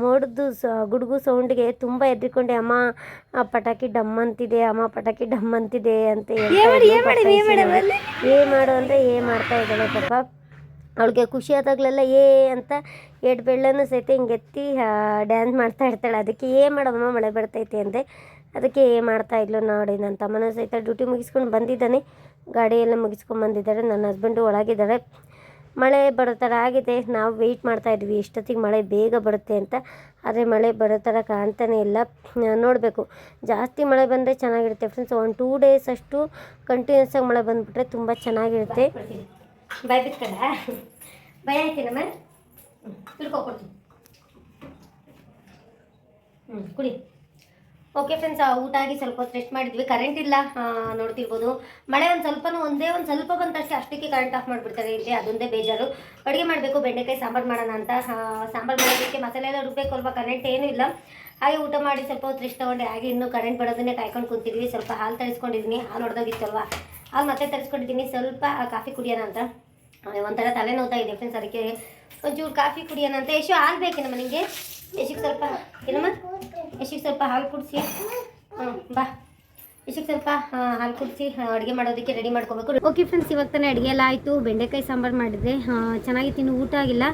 ಮೋಡದ್ದು ಸ, ಗುಡುಗು ಸೌಂಡ್ಗೆ ತುಂಬ ಎದ್ರಿಕೊಂಡೆ ಅಮ್ಮ ಪಟಾಕಿ ಡಮ್ ಅಂತಿದೆ. ಅಮ್ಮ, ಪಟಾಕಿ ಡಮ್ ಅಂತಿದೆ ಅಂತ. ಏ ಮಾಡು ಅಂದರೆ ಏ ಮಾಡ್ತಾ ಇದ್ದಾಳೆ ಪಾಪ. ಅವಳಿಗೆ ಖುಷಿ ಆದಾಗಲೆಲ್ಲ ಏ ಅಂತ ಎಡ್ಡು ಬೆಳ್ಳನ್ನು ಸಹಿತ ಹಿಂಗೆ ಎತ್ತಿ ಡ್ಯಾನ್ಸ್ ಮಾಡ್ತಾ ಇರ್ತಾಳೆ. ಅದಕ್ಕೆ ಏ ಮಾಡಮ್ಮ ಮಳೆ ಬರ್ತೈತೆ ಅಂದೆ. ಅದಕ್ಕೆ ಏ ಮಾಡ್ತಾ ಇದ್ಲು ನೋಡಿ. ನನ್ನ ತಮ್ಮನ ಸಹಿತ ಡ್ಯೂಟಿ ಮುಗಿಸ್ಕೊಂಡು ಬಂದಿದ್ದಾನೆ. ಗಾಡಿ ಎಲ್ಲ ಮುಗಿಸ್ಕೊಂಡು ಬಂದಿದ್ದಾರೆ. ನನ್ನ ಹಸ್ಬೆಂಡು ಒಳಗಿದ್ದಾರೆ. ಮಳೆ ಬರೋ ಥರ ಆಗಿದೆ. ನಾವು ವೆಯ್ಟ್ ಮಾಡ್ತಾ ಇದ್ವಿ. ಎಷ್ಟೊತ್ತಿಗೆ ಮಳೆ ಬೇಗ ಬರುತ್ತೆ ಅಂತ. ಆದರೆ ಮಳೆ ಬರೋ ಥರ ಕಾಣ್ತಾನೆ ಇಲ್ಲ. ನೋಡಬೇಕು. ಜಾಸ್ತಿ ಮಳೆ ಬಂದರೆ ಚೆನ್ನಾಗಿರುತ್ತೆ ಫ್ರೆಂಡ್ಸ್ ಒಂದು ಟೂ ಡೇಸ್ ಅಷ್ಟು ಕಂಟಿನ್ಯೂಸ್ ಆಗಿ ಮಳೆ ಬಂದುಬಿಟ್ರೆ ತುಂಬ ಚೆನ್ನಾಗಿರುತ್ತೆ. ಹ್ಞೂ ಕುಡಿ. ಓಕೆ ಫ್ರೆಂಡ್ಸ್ ಊಟ ಆಗಿ ಸ್ವಲ್ಪ ಹೊತ್ತು ರೆಸ್ಟ್ ಮಾಡಿದ್ವಿ. ಕರೆಂಟ್ ಇಲ್ಲ ನೋಡ್ತಿರ್ಬೋದು. ಮಳೆ ಒಂದು ಸ್ವಲ್ಪನೂ ಒಂದೇ ಒಂದು ಸ್ವಲ್ಪ ಬಂತಷ್ಟೇ ಅಷ್ಟಕ್ಕೆ ಕರೆಂಟ್ ಆಫ್ ಮಾಡಿಬಿಡ್ತಾರೆ ಇಲ್ಲಿ. ಅದೊಂದೇ ಬೇಜಾರು. ಅಡುಗೆ ಮಾಡಬೇಕು, ಬೆಂಡೆಕಾಯಿ ಸಾಂಬಾರು ಮಾಡೋಣ ಅಂತ. ಸಾಂಬಾರು ಮಾಡೋದಕ್ಕೆ ಮಸಾಲೆ ಎಲ್ಲ ರುಬ್ಬೇಕು ಅಲ್ವಾ ಕರೆಂಟ್ ಏನೂ ಇಲ್ಲ. ಹಾಗೆ ಊಟ ಮಾಡಿ ಸ್ವಲ್ಪ ಹೊತ್ತು ರೆಸ್ಟ್ ತೊಗೊಂಡೆ. ಹಾಗೆ ಇನ್ನೂ ಕರೆಂಟ್ ಬರೋದನ್ನೇ ಕಾಯ್ಕೊಂಡು ಕುಂತಿದ್ವಿ. ಸ್ವಲ್ಪ ಹಾಲು ತರಿಸ್ಕೊಂಡಿದ್ದೀನಿ ಹಾಲು ಹೊಡೆದೋಗಿತ್ತಲ್ವಾ? ಹಾಲು ಮತ್ತೆ ತರಿಸ್ಕೊಂಡಿದ್ದೀನಿ ಸ್ವಲ್ಪ ಕಾಫಿ ಕುಡಿಯೋಣ ಅಂತ. ಒಂಥರ ತಲೆ ನೋತಾ ಇದೆ ಫ್ರೆಂಡ್ಸ್ ಅದಕ್ಕೆ ಒಂಚೂರು ಕಾಫಿ ಕುಡಿಯೋಣ ಅಂತ. ಎಷ್ಟು ಹಾಲು ಬೇಕೇನಮ್ಮ ನಿಮಗೆ ಎಷ್ಟು ಸ್ವಲ್ಪ, ಏನಮ್ಮ? ಎಷ್ಟಿಗೆ ಸ್ವಲ್ಪ ಹಾಲು ಕುಡಿಸಿ? ಹ್ಞೂ ಬಾ. ಇಷ್ಟಕ್ಕೆ ಸ್ವಲ್ಪ ಹಾಲು ಕುಡಿಸಿ ಅಡುಗೆ ಮಾಡೋದಕ್ಕೆ ರೆಡಿ ಮಾಡ್ಕೋಬೇಕು. ಓಕೆ ಫ್ರೆಂಡ್ಸ್ ಇವಾಗ ತಾನೇ ಅಡುಗೆ ಎಲ್ಲ ಆಯಿತು. ಬೆಂಡೆಕಾಯಿ ಸಾಂಬಾರು ಮಾಡಿದೆ ಚೆನ್ನಾಗಿ ತಿನ್ನು, ಊಟ ಆಗಿಲ್ಲ.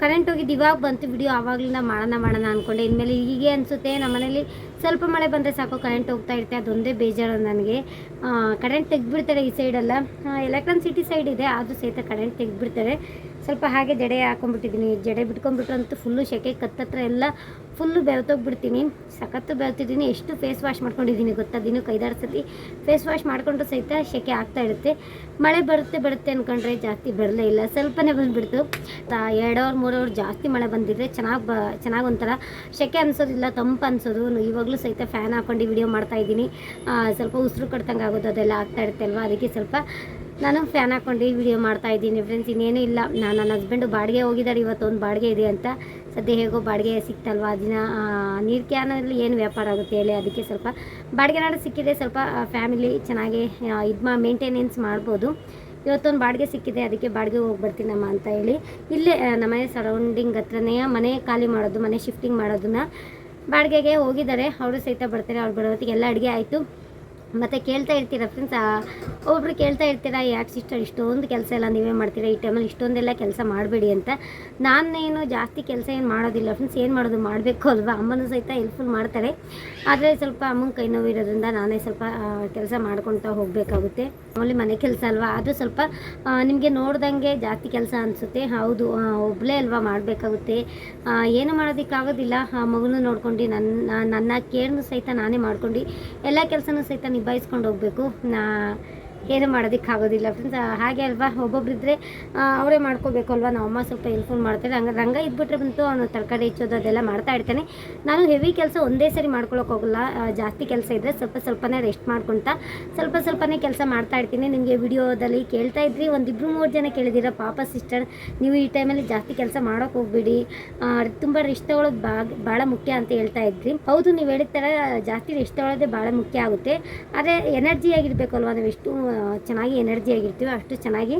ಕರೆಂಟ್ ಹೋಗಿದ್ದು ಇವಾಗ ಬಂತು ವಿಡಿಯೋ ಆವಾಗಲಿಂದ ಮಾಡೋಣ ಮಾಡೋಣ ಅಂದ್ಕೊಂಡೆ ಇನ್ಮೇಲೆ ಹೀಗೆ ಅನಿಸುತ್ತೆ. ನಮ್ಮ ಮನೇಲಿ ಸ್ವಲ್ಪ ಮಳೆ ಬಂದರೆ ಸಾಕು ಕರೆಂಟ್ ಹೋಗ್ತಾ ಇರುತ್ತೆ. ಅದೊಂದೇ ಬೇಜಾರು ನನಗೆ. ಕರೆಂಟ್ ತೆಗ್ದುಬಿಡ್ತಾರೆ ಈ ಸೈಡೆಲ್ಲ ಎಲೆಕ್ಟ್ರಾನ್ ಸಿಟಿ ಸೈಡ್ ಇದೆ, ಆದರೂ ಸಹಿತ ಕರೆಂಟ್ ತೆಗ್ದುಬಿಡ್ತಾರೆ. ಸ್ವಲ್ಪ ಹಾಗೆ ಜಡೆ ಹಾಕೊಂಡ್ಬಿಟ್ಟಿದ್ದೀನಿ. ಜಡೆ ಬಿಟ್ಕೊಂಡ್ಬಿಟ್ರಂತೂ ಫುಲ್ಲು ಸೆಕೆ ಕತ್ತತ್ರ ಎಲ್ಲ ಫುಲ್ಲು ಬೆವ್ತೋಗ್ಬಿಡ್ತೀನಿ. ಸಖತ್ತು ಬೆವ್ತಿದ್ದೀನಿ. ಎಷ್ಟು ಫೇಸ್ ವಾಶ್ ಮಾಡ್ಕೊಂಡಿದ್ದೀನಿ ಗೊತ್ತಾ? ದಿನಕ್ಕೆ ಐದಾರು ಸತಿ ಫೇಸ್ ವಾಶ್ ಮಾಡಿಕೊಂಡ್ರು ಸಹಿತ ಸೆಕೆ ಆಗ್ತಾ ಇರುತ್ತೆ. ಮಳೆ ಬರುತ್ತೆ ಬರುತ್ತೆ ಅಂದ್ಕೊಂಡ್ರೆ ಜಾಸ್ತಿ ಬರಲೇ ಇಲ್ಲ. ಸ್ವಲ್ಪನೇ ಬಂದುಬಿಡ್ತು. ಎರಡು ಅವರ್ ಮೂರು ಅವರ್ ಜಾಸ್ತಿ ಮಳೆ ಬಂದಿದ್ರೆ ಚೆನ್ನಾಗಿ ಬ, ಚೆನ್ನಾಗಿ ಒಂಥರ ಸೆಕೆ ಅನಿಸೋದಿಲ್ಲ, ತಂಪು ಅನ್ಸೋದು. ಇವಾಗಲೂ ಸಹಿತ ಫ್ಯಾನ್ ಹಾಕೊಂಡು ವಿಡಿಯೋ ಮಾಡ್ತಾಯಿದ್ದೀನಿ ಸ್ವಲ್ಪ ಉಸಿರು ಕಟ್ತಂಗೆ ಆಗೋದು ಅದೆಲ್ಲ ಆಗ್ತಾ ಇರುತ್ತೆ ಅಲ್ವಾ ಅದಕ್ಕೆ ಸ್ವಲ್ಪ ನಾನು ಫ್ಯಾನ್ ಹಾಕ್ಕೊಂಡು ವಿಡಿಯೋ ಮಾಡ್ತಾ ಇದ್ದೀನಿ ಫ್ರೆಂಡ್ಸ್ ಇನ್ನೇನು ಇಲ್ಲ. ನಾನು ನನ್ನ ಹಸ್ಬೆಂಡು ಬಾಡಿಗೆ ಹೋಗಿದ್ದಾರೆ. ಇವತ್ತು ಒಂದು ಬಾಡಿಗೆ ಇದೆ ಅಂತ. ಸದ್ಯ ಹೇಗೋ ಬಾಡಿಗೆ ಸಿಕ್ತಲ್ವ? ದಿನ ನೀರು ಕ್ಯಾನಲ್ಲಿ ಏನು ವ್ಯಾಪಾರ ಆಗುತ್ತೆ ಹೇಳಿ? ಅದಕ್ಕೆ ಸ್ವಲ್ಪ ಬಾಡಿಗೆ ನಾಡು ಸಿಕ್ಕಿದೆ ಸ್ವಲ್ಪ ಫ್ಯಾಮಿಲಿ ಚೆನ್ನಾಗಿ ಇದು ಮಾ ಮೇಂಟೆನೆನ್ಸ್ ಮಾಡ್ಬೋದು. ಇವತ್ತೊಂದು ಬಾಡಿಗೆ ಸಿಕ್ಕಿದೆ. ಅದಕ್ಕೆ ಬಾಡಿಗೆ ಹೋಗಿ ಬರ್ತೀನಮ್ಮ ಅಂತ ಹೇಳಿ. ಇಲ್ಲೇ ನಮ್ಮ ಮನೆ ಸರೌಂಡಿಂಗ್ ಹತ್ರನೇ ಮನೆ ಖಾಲಿ ಮಾಡೋದು, ಮನೆ ಶಿಫ್ಟಿಂಗ್ ಮಾಡೋದನ್ನ ಬಾಡಿಗೆಗೆ ಹೋಗಿದ್ದಾರೆ. ಅವರು ಸಹಿತ ಬರ್ತಾರೆ. ಅವ್ರು ಬರೋ ಹೊತ್ತಿಗೆ ಎಲ್ಲ ಅಡುಗೆ ಆಯಿತು. ಮತ್ತು ಕೇಳ್ತಾ ಇರ್ತೀರ ಫ್ರೆಂಡ್ಸ್ ಒಬ್ರು ಕೇಳ್ತಾ ಇರ್ತೀರಾ ಯಾಕೆ ಸಿಸ್ಟರ್ ಇಷ್ಟೊಂದು ಕೆಲಸ ಎಲ್ಲ ನೀವೇ ಮಾಡ್ತೀರಾ? ಈ ಟೈಮಲ್ಲಿ ಇಷ್ಟೊಂದೆಲ್ಲ ಕೆಲಸ ಮಾಡಬೇಡಿ ಅಂತ. ನಾನೇನು ಜಾಸ್ತಿ ಕೆಲಸ ಏನು ಮಾಡೋದಿಲ್ಲ ಫ್ರೆಂಡ್ಸ್ ಏನು ಮಾಡೋದು ಮಾಡಬೇಕು ಅಲ್ವಾ? ಅಮ್ಮನೂ ಸಹಿತ ಹೆಲ್ಪ್ಫುಲ್ ಮಾಡ್ತಾರೆ. ಆದರೆ ಸ್ವಲ್ಪ ಅಮ್ಮನ ಕೈ ನೋವು ಇರೋದ್ರಿಂದ ನಾನೇ ಸ್ವಲ್ಪ ಕೆಲಸ ಮಾಡ್ಕೊಳ್ತಾ ಹೋಗಬೇಕಾಗುತ್ತೆ. ಆಮೇಲೆ ಮನೆ ಕೆಲಸ ಅಲ್ವಾ? ಆದರೂ ಸ್ವಲ್ಪ ನಿಮಗೆ ನೋಡ್ದಂಗೆ ಜಾಸ್ತಿ ಕೆಲಸ ಅನಿಸುತ್ತೆ. ಹೌದು ಒಬ್ಬಳೇ ಅಲ್ವಾ ಮಾಡಬೇಕಾಗುತ್ತೆ. ಏನು ಮಾಡೋದಕ್ಕಾಗೋದಿಲ್ಲ ಆ, ಮಗುನ ನೋಡ್ಕೊಂಡು ನನ್ನ ನನ್ನ ಕೇರ್ನು ಸಹಿತ ನಾನೇ ಮಾಡ್ಕೊಂಡು, ಎಲ್ಲ ಕೆಲಸನೂ ಸಹಿತ ನಿಭಾಯಿಸ್ಕೊಂಡು ಹೋಗಬೇಕು. ನಾ ಏನು ಮಾಡೋದಕ್ಕಾಗೋದಿಲ್ಲ ಫ್ರೆಂಡ್ಸ್ ಹಾಗೆ ಅಲ್ವಾ? ಒಬ್ಬೊಬ್ರಿದ್ರೆ ಅವರೇ ಮಾಡ್ಕೋಬೇಕು ಅಲ್ವಾ ನಮ್ಮಮ್ಮ ಅಮ್ಮ ಸ್ವಲ್ಪ ಹೆಲ್ಪ್ಫುಲ್ ಮಾಡ್ತಾರೆ. ಹಂಗೆ, ರಂಗ ಇದ್ಬಿಟ್ರೆ ಬಂತು, ಅವನು ತರಕಾರಿ ಹೆಚ್ಚೋದು, ಅದೆಲ್ಲ ಮಾಡ್ತಾ ಇರ್ತಾನೆ. ನಾನು ಹೆವಿ ಕೆಲಸ ಒಂದೇ ಸರಿ ಮಾಡ್ಕೊಳಕ್ಕೆ ಹೋಗಲ್ಲ. ಜಾಸ್ತಿ ಕೆಲಸ ಇದ್ದರೆ ಸ್ವಲ್ಪ ಸ್ವಲ್ಪನೇ ರೆಸ್ಟ್ ಮಾಡ್ಕೊತಾ, ಸ್ವಲ್ಪ ಸ್ವಲ್ಪನೇ ಕೆಲಸ ಮಾಡ್ತಾ ಇರ್ತೀನಿ. ನಿಮಗೆ ವಿಡಿಯೋದಲ್ಲಿ ಕೇಳ್ತಾ ಇದ್ರಿ, ಒಂದಿಬ್ರು ಮೂರು ಜನ ಕೇಳಿದ್ದೀರ ಪಾಪ ಸಿಸ್ಟರ್ ನೀವು ಈ ಟೈಮಲ್ಲಿ ಜಾಸ್ತಿ ಕೆಲಸ ಮಾಡೋಕೆ ಹೋಗ್ಬೇಡಿ. ತುಂಬ ರೆಸ್ಟ್ ತಗೊಳ್ಳೋದು ಭಾಳ ಮುಖ್ಯ ಅಂತ ಹೇಳ್ತಾ ಇದ್ರಿ. ಹೌದು, ನೀವು ಹೇಳಿದ ಥರ ಜಾಸ್ತಿ ರೆಸ್ಟ್ ತಗೊಳ್ಳೋದೇ ಭಾಳ ಮುಖ್ಯ ಆಗುತ್ತೆ. ಆದರೆ ಎನರ್ಜಿ ಆಗಿರಬೇಕು ಅಲ್ವಾ ನಾವು ಎಷ್ಟು ಚೆನ್ನಾಗಿ ಎನರ್ಜಿ ಆಗಿರ್ತೀವೋ ಅಷ್ಟು ಚೆನ್ನಾಗಿ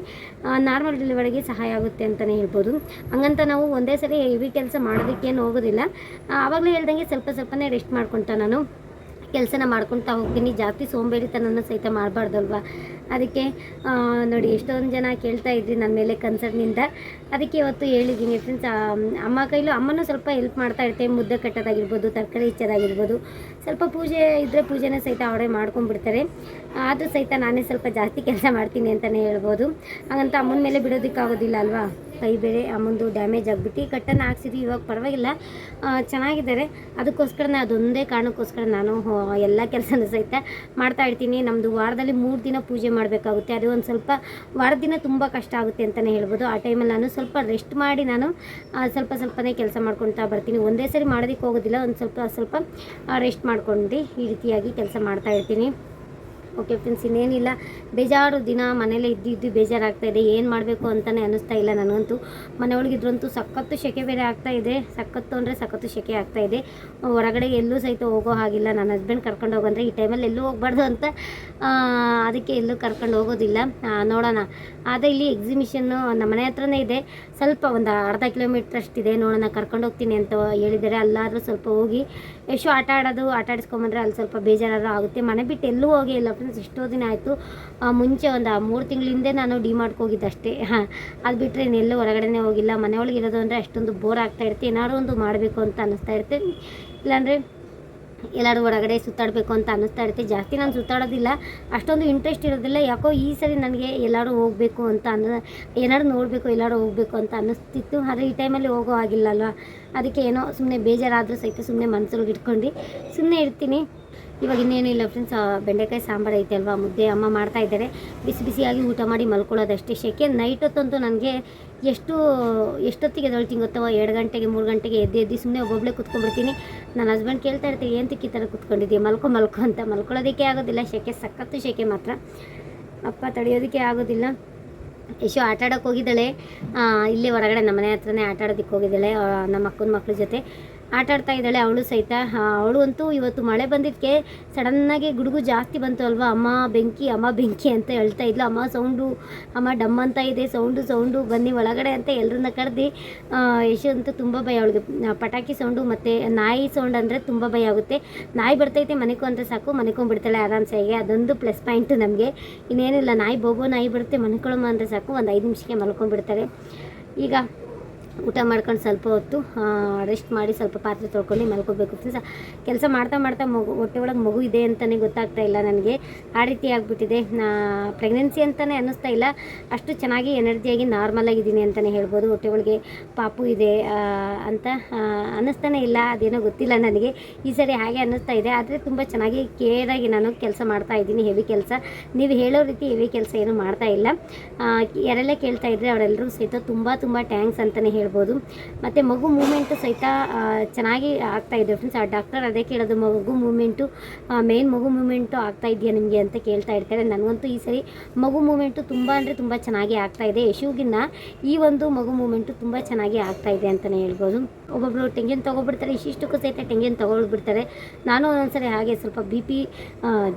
ನಾರ್ಮಲ್ ಡೆಲಿವರಿಗೆ ಸಹಾಯ ಆಗುತ್ತೆ ಅಂತಲೇ ಹೇಳ್ಬೋದು. ಹಂಗಂತ ನಾವು ಒಂದೇ ಸರಿ ಹೆವಿ ಕೆಲಸ ಮಾಡೋದಕ್ಕೇನು ಹೋಗೋದಿಲ್ಲ. ಆವಾಗಲೇ ಹೇಳ್ದಂಗೆ ಸ್ವಲ್ಪ ಸ್ವಲ್ಪನೇ ರೆಸ್ಟ್ ಮಾಡ್ಕೊತ ನಾನು. ಕೆಲಸನ ಮಾಡ್ಕೊತಾ ಹೋಗ್ತೀನಿ. ಜಾಸ್ತಿ ಸೋಂಬೇರಿತನನ ಸಹಿತ ಮಾಡಬಾರ್ದಲ್ವಾ? ಅದಕ್ಕೆ ನೋಡಿ, ಎಷ್ಟೊಂದು ಜನ ಕೇಳ್ತಾ ಇದ್ರಿ ನನ್ನ ಮೇಲೆ ಕನ್ಸರ್ನಿಂದ ಅದಕ್ಕೆ ಇವತ್ತು ಹೇಳಿದ್ದೀನಿ ಫ್ರೆಂಡ್ಸ್ ಅಮ್ಮ ಕೈಲೂ ಅಮ್ಮನೂ ಸ್ವಲ್ಪ ಹೆಲ್ಪ್ ಮಾಡ್ತಾ ಇರ್ತೇವೆ ಮುದ್ದೆ ಕಟ್ಟೋದಾಗಿರ್ಬೋದು, ತರಕಾರಿ ಹೆಚ್ಚೋದಾಗಿರ್ಬೋದು ಸ್ವಲ್ಪ ಪೂಜೆ ಇದ್ದರೆ ಪೂಜೆನ ಸಹಿತ ಅವರೇ ಮಾಡ್ಕೊಂಡ್ಬಿಡ್ತಾರೆ. ಆದರೂ ಸಹಿತ ನಾನೇ ಸ್ವಲ್ಪ ಜಾಸ್ತಿ ಕೆಲಸ ಮಾಡ್ತೀನಿ ಅಂತಲೇ ಹೇಳ್ಬೋದು. ಹಾಗಂತ ಅಮ್ಮನ ಮೇಲೆ ಬಿಡೋದಕ್ಕಾಗೋದಿಲ್ಲ ಅಲ್ವಾ? ಕೈ ಬೇರೆ ಅಮ್ಮಂದು ಡ್ಯಾಮೇಜ್ ಆಗಿಬಿಟ್ಟು ಕಟ್ಟನ್ನು ಹಾಕ್ಸಿದ್ವಿ, ಇವಾಗ ಪರವಾಗಿಲ್ಲ. ಚೆನ್ನಾಗಿದ್ದಾರೆ. ಅದಕ್ಕೋಸ್ಕರ ನಾನು ಅದೊಂದೇ ಕಾರಣಕ್ಕೋಸ್ಕರ ನಾನು ಎಲ್ಲ ಕೆಲಸನ ಸಹಿತ ಮಾಡ್ತಾ ಇರ್ತೀನಿ. ನಮ್ಮದು ವಾರದಲ್ಲಿ ಮೂರು ದಿನ ಪೂಜೆ ಮಾಡಬೇಕಾಗುತ್ತೆ. ಅದು ಒಂದು ಸ್ವಲ್ಪ ವಾರದ ದಿನ ತುಂಬ ಕಷ್ಟ ಆಗುತ್ತೆ ಅಂತಲೇ ಹೇಳ್ಬೋದು. ಆ ಟೈಮಲ್ಲಿ ನಾನು ಸ್ವಲ್ಪ ರೆಸ್ಟ್ ಮಾಡಿ ನಾನು ಸ್ವಲ್ಪ ಸ್ವಲ್ಪನೇ ಕೆಲಸ ಮಾಡ್ಕೊತಾ ಬರ್ತೀನಿ. ಒಂದೇ ಸರಿ ಮಾಡೋದಕ್ಕೆ ಹೋಗೋದಿಲ್ಲ. ಒಂದು ಸ್ವಲ್ಪ ಸ್ವಲ್ಪ ರೆಸ್ಟ್ ಮಾಡ್ಕೊಂಡು ಈ ರೀತಿಯಾಗಿ ಕೆಲಸ ಮಾಡ್ತಾ ಇರ್ತೀನಿ. ಓಕೆ ಫ್ರೆಂಡ್ಸ್, ಇನ್ನೇನಿಲ್ಲ. ಬೇಜಾರು ದಿನ ಮನೇಲೇ ಇದ್ದು ಇದ್ದು ಬೇಜಾರಾಗ್ತಾ ಇದೆ. ಏನು ಮಾಡಬೇಕು ಅಂತಲೇ ಅನ್ನಿಸ್ತಾ ಇಲ್ಲ ನನಗಂತೂ. ಮನೆಯೊಳಗಿದ್ರಂತೂ ಸಖತ್ತು ಸೆಕೆ ಬೇರೆ ಆಗ್ತಾ ಇದೆ. ಸಖತ್ತು ಅಂದರೆ ಸಖತ್ತು ಸೆಕೆ ಆಗ್ತಾ ಇದೆ. ಹೊರಗಡೆ ಎಲ್ಲೂ ಸಹಿತ ಹೋಗೋ ಹಾಗಿಲ್ಲ. ನನ್ನ ಹಸ್ಬೆಂಡ್ ಕರ್ಕೊಂಡು ಹೋಗಂದ್ರೆ ಈ ಟೈಮಲ್ಲಿ ಎಲ್ಲೂ ಹೋಗ್ಬಾರ್ದು ಅಂತ ಅದಕ್ಕೆ ಎಲ್ಲೂ ಕರ್ಕೊಂಡು ಹೋಗೋದಿಲ್ಲ. ನೋಡೋಣ. ಆದರೆ ಇಲ್ಲಿ ಎಕ್ಸಿಬಿಷನ್ನು ನಮ್ಮ ಮನೆ ಹತ್ರನೇ ಇದೆ. ಸ್ವಲ್ಪ ಒಂದು ಅರ್ಧ ಕಿಲೋಮೀಟ್ರ್ ಅಷ್ಟಿದೆ. ನೋಡೋಣ, ಕರ್ಕೊಂಡು ಹೋಗ್ತೀನಿ ಅಂತ ಹೇಳಿದ್ದಾರೆ. ಅಲ್ಲಾದರೂ ಸ್ವಲ್ಪ ಹೋಗಿ ಎಷ್ಟು ಆಟ ಆಡೋದು, ಆಟ ಆಡಿಸ್ಕೊಂಬಂದ್ರೆ ಅಲ್ಲಿ ಸ್ವಲ್ಪ ಬೇಜಾರಾದ್ರೂ ಆಗುತ್ತೆ. ಮನೆ ಬಿಟ್ಟು ಎಲ್ಲೂ ಹೋಗೇ ಇಲ್ಲ ಫ್ರೆಂಡ್ಸ್ ಎಷ್ಟೋ ದಿನ ಆಯಿತು. ಮುಂಚೆ ಒಂದು ಮೂರು ತಿಂಗಳ ಹಿಂದೆ ನಾನು ಡಿ ಹೋಗಿದ್ದೆ ಅಷ್ಟೇ ಹಾಂ, ಅದು ಬಿಟ್ಟರೆ ಇನ್ನೆಲ್ಲೂ ಹೊರಗಡೆನೇ ಹೋಗಿಲ್ಲ. ಮನೆಯೊಳಗೆ ಇರೋದು ಅಂದರೆ ಅಷ್ಟೊಂದು ಬೋರ್ ಆಗ್ತಾ ಇರುತ್ತೆ. ಏನಾದ್ರು ಒಂದು ಮಾಡಬೇಕು ಅಂತ ಅನ್ನಿಸ್ತಾ ಇರುತ್ತೆ. ಇಲ್ಲಾಂದರೆ ಎಲ್ಲರೂ ಹೊರಗಡೆ ಸುತ್ತಾಡಬೇಕು ಅಂತ ಅನ್ನಿಸ್ತಾ ಇರುತ್ತೆ. ಜಾಸ್ತಿ ನಾನು ಸುತ್ತಾಡೋದಿಲ್ಲ. ಅಷ್ಟೊಂದು ಇಂಟ್ರೆಸ್ಟ್ ಇರೋದಿಲ್ಲ. ಯಾಕೋ ಈ ಸರಿ ನನಗೆ ಎಲ್ಲರೂ ಹೋಗಬೇಕು ಅಂತ ಅನ್ನೋ ಏನಾದ್ರು ನೋಡಬೇಕು, ಎಲ್ಲರೂ ಹೋಗಬೇಕು ಅಂತ ಅನ್ನಿಸ್ತಿತ್ತು. ಆದರೆ ಈ ಟೈಮಲ್ಲಿ ಹೋಗೋ ಆಗಿಲ್ಲ ಅಲ್ವಾ? ಅದಕ್ಕೆ ಏನೋ ಸುಮ್ಮನೆ ಬೇಜಾರಾದರೂ ಸಹಿತ ಸುಮ್ಮನೆ ಮನಸ್ಸಲ್ಲಿ ಇಟ್ಕೊಂಡು. ಸುಮ್ಮನೆ ಇರ್ತೀನಿ. ಇವಾಗ ಇನ್ನೇನು ಇಲ್ಲ ಫ್ರೆಂಡ್ಸ್ ಬೆಂಡೆಕಾಯಿ ಸಾಂಬಾರು ಐತೆ ಅಲ್ವಾ, ಮುದ್ದೆ ಅಮ್ಮ ಮಾಡ್ತಾ ಇದ್ದಾರೆ. ಬಿಸಿ ಬಿಸಿಯಾಗಿ ಊಟ ಮಾಡಿ ಮಲ್ಕೊಳ್ಳೋದಷ್ಟೇ ಶೆಕೆ. ನೈಟ್ ಹೊತ್ತಂತೂ ನನಗೆ ಎಷ್ಟು, ಎಷ್ಟೊತ್ತಿಗೆ ಎದ್ದೇಳ್ತೀನಿ ಗೊತ್ತವ? ಎರಡು ಗಂಟೆಗೆ, ಮೂರು ಗಂಟೆಗೆ ಎದ್ದು ಎದ್ದು ಸುಮ್ಮನೆ ಒಬ್ಬೊಬ್ಬಳೇ ಕುತ್ಕೊಂಡ್ಬಿಡ್ತೀನಿ. ನನ್ನ ಹಸ್ಬೆಂಡ್ ಕೇಳ್ತಾ ಇರ್ತೀನಿ ಏನು ಈ ಥರ ಕುತ್ಕೊಂಡಿದ್ದೀಯ? ಮಲ್ಕೊ ಮಲ್ಕೊ ಅಂತ. ಮಲ್ಕೊಳ್ಳೋದಕ್ಕೆ ಆಗೋದಿಲ್ಲ, ಶೆಕೆ, ಸಖತ್ತು ಶೆಕೆ ಮಾತ್ರ. ಅಪ್ಪ ತಡೆಯೋದಕ್ಕೆ ಆಗೋದಿಲ್ಲ. ಯಶು ಆಟ ಆಡೋಕೆ ಹೋಗಿದ್ದಾಳೆ ಇಲ್ಲೇ ಹೊರಗಡೆ ನಮ್ಮ ಮನೆ ಹತ್ರನೇ ಆಟ ಆಡೋದಕ್ಕೆ ಹೋಗಿದ್ದಾಳೆ ನಮ್ಮ ಅಕ್ಕನ ಮಕ್ಕಳ ಜೊತೆ. ಆಟ ಆಡ್ತಾ ಇದ್ದಾಳೆ ಅವಳು ಸಹಿತ. ಅವಳು ಅಂತೂ ಇವತ್ತು ಮಳೆ ಬಂದಿದ್ದಕ್ಕೆ ಸಡನ್ನಾಗಿ ಗುಡುಗು ಜಾಸ್ತಿ ಬಂತು ಅಲ್ವಾ? ಅಮ್ಮ ಬೆಂಕಿ ಅಮ್ಮ ಬೆಂಕಿ ಅಂತ ಹೇಳ್ತಾ ಇದ್ಲು. ಅಮ್ಮ ಸೌಂಡು, ಅಮ್ಮ ಡಮ್ ಅಂತ ಇದೆ, ಸೌಂಡು ಸೌಂಡು, ಬನ್ನಿ ಒಳಗಡೆ ಅಂತ ಎಲ್ಲರನ್ನ ಕರೆದು ಯಶು ಅಂತೂ ತುಂಬ ಭಯ ಅವಳಿಗೆ. ಪಟಾಕಿ ಸೌಂಡು ಮತ್ತು ನಾಯಿ ಸೌಂಡ್ ಅಂದರೆ ತುಂಬ ಭಯ ಆಗುತ್ತೆ. ನಾಯಿ ಬರ್ತೈತೆ ಮನೆಗೂ ಅಂತ ಸಾಕು ಮನೆಕೊಂಡ್ಬಿಡ್ತಾಳೆ ಆರಾಮ್ಸಾಗಿ ಅದೊಂದು ಪ್ಲಸ್ ಪಾಯಿಂಟು ನಮಗೆ. ಇನ್ನೇನಿಲ್ಲ, ನಾಯಿ, ಬೋಗೋ ನಾಯಿ ಬರುತ್ತೆ, ಮನೆಕೊಳಮ್ಮ ಅಂದರೆ ಸಾಕು, ಒಂದು ಐದು ನಿಮಿಷಕ್ಕೆ ಮಲ್ಕೊಂಡ್ಬಿಡ್ತಾರೆ. ಈಗ ಊಟ ಮಾಡ್ಕೊಂಡು ಸ್ವಲ್ಪ ಹೊತ್ತು ರೆಸ್ಟ್ ಮಾಡಿ ಸ್ವಲ್ಪ ಪಾತ್ರೆ ತೊಳ್ಕೊಂಡು ಮಲ್ಕೋಬೇಕು. ಸಹ ಕೆಲಸ ಮಾಡ್ತಾ ಮಾಡ್ತಾ ಮಗು, ಹೊಟ್ಟೆ ಒಳಗೆ ಮಗು ಇದೆ ಅಂತಲೇ ಗೊತ್ತಾಗ್ತಾ ಇಲ್ಲ ನನಗೆ. ಆ ರೀತಿ ಆಗಿಬಿಟ್ಟಿದೆ. ಪ್ರೆಗ್ನೆನ್ಸಿ ಅಂತಲೇ ಅನ್ನಿಸ್ತಾ ಇಲ್ಲ. ಅಷ್ಟು ಚೆನ್ನಾಗಿ ಎನರ್ಜಿಯಾಗಿ ನಾರ್ಮಲ್ ಆಗಿದ್ದೀನಿ ಅಂತಲೇ ಹೇಳ್ಬೋದು. ಹೊಟ್ಟೆ ಒಳಗೆ ಪಾಪು ಇದೆ ಅಂತ ಅನ್ನಿಸ್ತಾನೆ ಇಲ್ಲ, ಅದೇನೋ ಗೊತ್ತಿಲ್ಲ ನನಗೆ. ಈ ಸರಿ ಹಾಗೆ ಅನ್ನಿಸ್ತಾ ಇದೆ. ಆದರೆ ತುಂಬ ಚೆನ್ನಾಗಿ ಕೇರಾಗಿ ನಾನು ಕೆಲಸ ಮಾಡ್ತಾ ಇದ್ದೀನಿ ಹೆವಿ ಕೆಲಸ. ನೀವು ಹೇಳೋ ರೀತಿ ಹೆವಿ ಕೆಲಸ ಏನು ಮಾಡ್ತಾ ಇಲ್ಲ. ಯಾರೆಲ್ಲ ಕೇಳ್ತಾ ಇದ್ದರೆ ಅವರೆಲ್ಲರೂ ಸಹಿತ ತುಂಬ ತುಂಬ ಟ್ಯಾಂಕ್ಸ್ ಅಂತಲೇ ಹೇಳ್ಬೋದು. ಮತ್ತು ಮಗು ಮೂಮೆಂಟು ಸಹಿತ ಚೆನ್ನಾಗಿ ಆಗ್ತಾ ಇದೆ ಫ್ರೆಂಡ್ಸ್ ಆ ಡಾಕ್ಟರ್ ಅದೇ ಕೇಳೋದು, ಮಗು ಮೂಮೆಂಟು ಮೇನ್ ಮಗು ಮೂಮೆಂಟು ಆಗ್ತಾ ಇದೆಯಾ ನಿಮಗೆ ಅಂತ ಕೇಳ್ತಾ ಇರ್ತಾರೆ. ನನಗಂತೂ ಈ ಸರಿ ಮಗು ಮೂಮೆಂಟು ತುಂಬ ಅಂದರೆ ತುಂಬ ಚೆನ್ನಾಗಿ ಆಗ್ತಾ ಇದೆ. ಯಶುಗಿನ್ನ ಈ ಒಂದು ಮಗು ಮೂಮೆಂಟು ತುಂಬ ಚೆನ್ನಾಗಿ ಆಗ್ತಾ ಇದೆ ಅಂತಲೇ ಹೇಳ್ಬೋದು. ಒಬ್ಬೊಬ್ಬರು ತೆಂಗಿನ ತೊಗೊಬಿಡ್ತಾರೆ, ಇಷ್ಟಿಷ್ಟಕ್ಕೂ ಸಹಿತ ಟೆಂಗಿನ ತೊಗೊಳ್ಬಿಡ್ತಾರೆ. ನಾನು ಒಂದೊಂದ್ಸರಿ ಹಾಗೆ ಸ್ವಲ್ಪ ಬಿ ಪಿ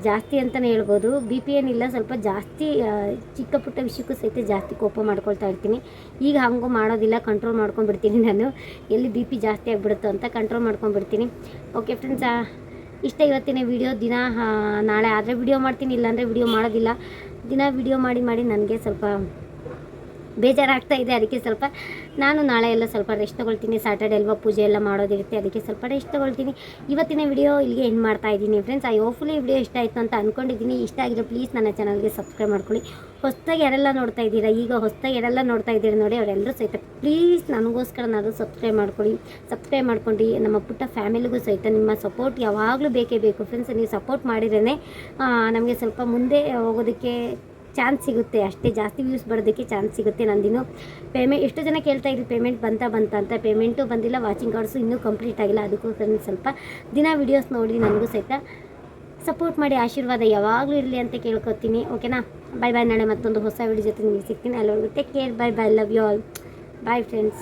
ಜಾಸ್ತಿ ಅಂತಲೇ ಹೇಳ್ಬೋದು. ಬಿ ಪಿ ಏನಿಲ್ಲ, ಸ್ವಲ್ಪ ಜಾಸ್ತಿ ಚಿಕ್ಕ ಪುಟ್ಟ ವಿಷಯಕ್ಕೂ ಸಹಿತ ಜಾಸ್ತಿ ಕೋಪ ಮಾಡ್ಕೊಳ್ತಾ ಇರ್ತೀನಿ. ಈಗ ಹಾಗೂ ಮಾಡೋದಿಲ್ಲ ಕಂಟ್ರೋಲ್ ಮಾಡ್ಕೊಂಡ್ಬಿಡ್ತೀನಿ ನಾನು. ಎಲ್ಲಿ ಬಿ ಪಿ ಜಾಸ್ತಿ ಆಗಿಬಿಡುತ್ತೋ ಅಂತ ಕಂಟ್ರೋಲ್ ಮಾಡ್ಕೊಂಡ್ಬಿಡ್ತೀನಿ. ಓಕೆ ಫ್ರೆಂಡ್ಸ್ ಇಷ್ಟ ಇವತ್ತಿನ ವಿಡಿಯೋ ದಿನ ನಾಳೆ. ಆದರೆ ವಿಡಿಯೋ ಮಾಡ್ತೀನಿ, ಇಲ್ಲಾಂದರೆ ವಿಡಿಯೋ ಮಾಡೋದಿಲ್ಲ. ದಿನ ವಿಡಿಯೋ ಮಾಡಿ ಮಾಡಿ ನನಗೆ ಸ್ವಲ್ಪ ಬೇಜಾರಾಗ್ತಾ ಇದೆ, ಅದಕ್ಕೆ ಸ್ವಲ್ಪ ನಾನು ನಾಳೆ ಎಲ್ಲ ಸ್ವಲ್ಪ ರೆಸ್ಟ್ ತೊಗೊಳ್ತೀನಿ. ಸ್ಯಾಟರ್ಡೆ ಅಲ್ವಾ ಪೂಜೆ ಎಲ್ಲ ಮಾಡೋದಿರುತ್ತೆ, ಅದಕ್ಕೆ ಸ್ವಲ್ಪ ರೆಸ್ಟ್ ತೊಗೊಳ್ತೀನಿ. ಇವತ್ತಿನ ವಿಡಿಯೋ ಇಲ್ಲಿಗೆ ಎಂಡ್ ಮಾಡ್ತಾ ಇದ್ದೀನಿ ಫ್ರೆಂಡ್ಸ್ ಐ ಹೋಪ್ಫುಲಿ ವಿಡಿಯೋ ಇಷ್ಟ ಆಯಿತು ಅಂತ ಅಂದ್ಕೊಂಡಿದ್ದೀನಿ ಇಷ್ಟ ಆಗಿರೋ ಪ್ಲೀಸ್ ನನ್ನ ಚಾನಲ್ಗೆ ಸಬ್ಸ್ಕ್ರೈಬ್ ಮಾಡ್ಕೊಳ್ಳಿ. ಹೊಸ್ದಾಗಿ ಯಾರೆಲ್ಲ ನೋಡ್ತಾ ಇದ್ದೀರಾ, ಈಗ ಹೊಸ್ದಾಗಿ ಯಾರೆಲ್ಲ ನೋಡ್ತಾ ಇದ್ದೀರಾ ನೋಡಿ, ಅವರೆಲ್ಲರೂ ಸಹಿತ ಪ್ಲೀಸ್ ನನಗೋಸ್ಕರ ನಾನು ಸಬ್ಸ್ಕ್ರೈಬ್ ಮಾಡ್ಕೊಳ್ಳಿ. ಸಬ್ಸ್ಕ್ರೈಬ್ ಮಾಡ್ಕೊಂಡು ನಮ್ಮ ಪುಟ್ಟ ಫ್ಯಾಮಿಲಿಗೂ ಸಹಿತ ನಿಮ್ಮ ಸಪೋರ್ಟ್ ಯಾವಾಗಲೂ ಬೇಕೇ ಬೇಕು ಫ್ರೆಂಡ್ಸ್ ನೀವು ಸಪೋರ್ಟ್ ಮಾಡಿದ್ರೇ ನಮಗೆ ಸ್ವಲ್ಪ ಮುಂದೆ ಹೋಗೋದಕ್ಕೆ ಚಾನ್ಸ್ ಸಿಗುತ್ತೆ, ಅಷ್ಟೇ ಜಾಸ್ತಿ ವ್ಯೂಸ್ ಬರೋದಕ್ಕೆ ಚಾನ್ಸ್ ಸಿಗುತ್ತೆ ನಂದಿನ ಪೇಮೆಂಟ್ ಎಷ್ಟು ಜನ ಕೇಳ್ತಾ ಇದ್ರು ಪೇಮೆಂಟ್ ಬಂತ ಬಂತ ಅಂತ. ಪೇಮೆಂಟು ಬಂದಿಲ್ಲ ವಾಚಿಂಗ್ ಕಾರ್ಡ್ಸು ಇನ್ನೂ ಕಂಪ್ಲೀಟ್ ಆಗಿಲ್ಲ. ಅದಕ್ಕೋಸ್ಕರ ಸ್ವಲ್ಪ ದಿನ ವೀಡಿಯೋಸ್ ನೋಡಿ ನನಗೂ ಸಹಿತ ಸಪೋರ್ಟ್ ಮಾಡಿ, ಆಶೀರ್ವಾದ ಯಾವಾಗಲೂ ಇರಲಿ ಅಂತ ಕೇಳ್ಕೊತೀನಿ. ಓಕೆನಾ ಬಾಯ್ ಬಾಯ್ ನಾಳೆ ಮತ್ತೊಂದು ಹೊಸ ವಿಡಿಯೋ ಜೊತೆ ನಿಮಗೆ ಸಿಗ್ತೀನಿ. ಅಲ್ಲಿವರೆಗೂ take care bye bye love you all bye friends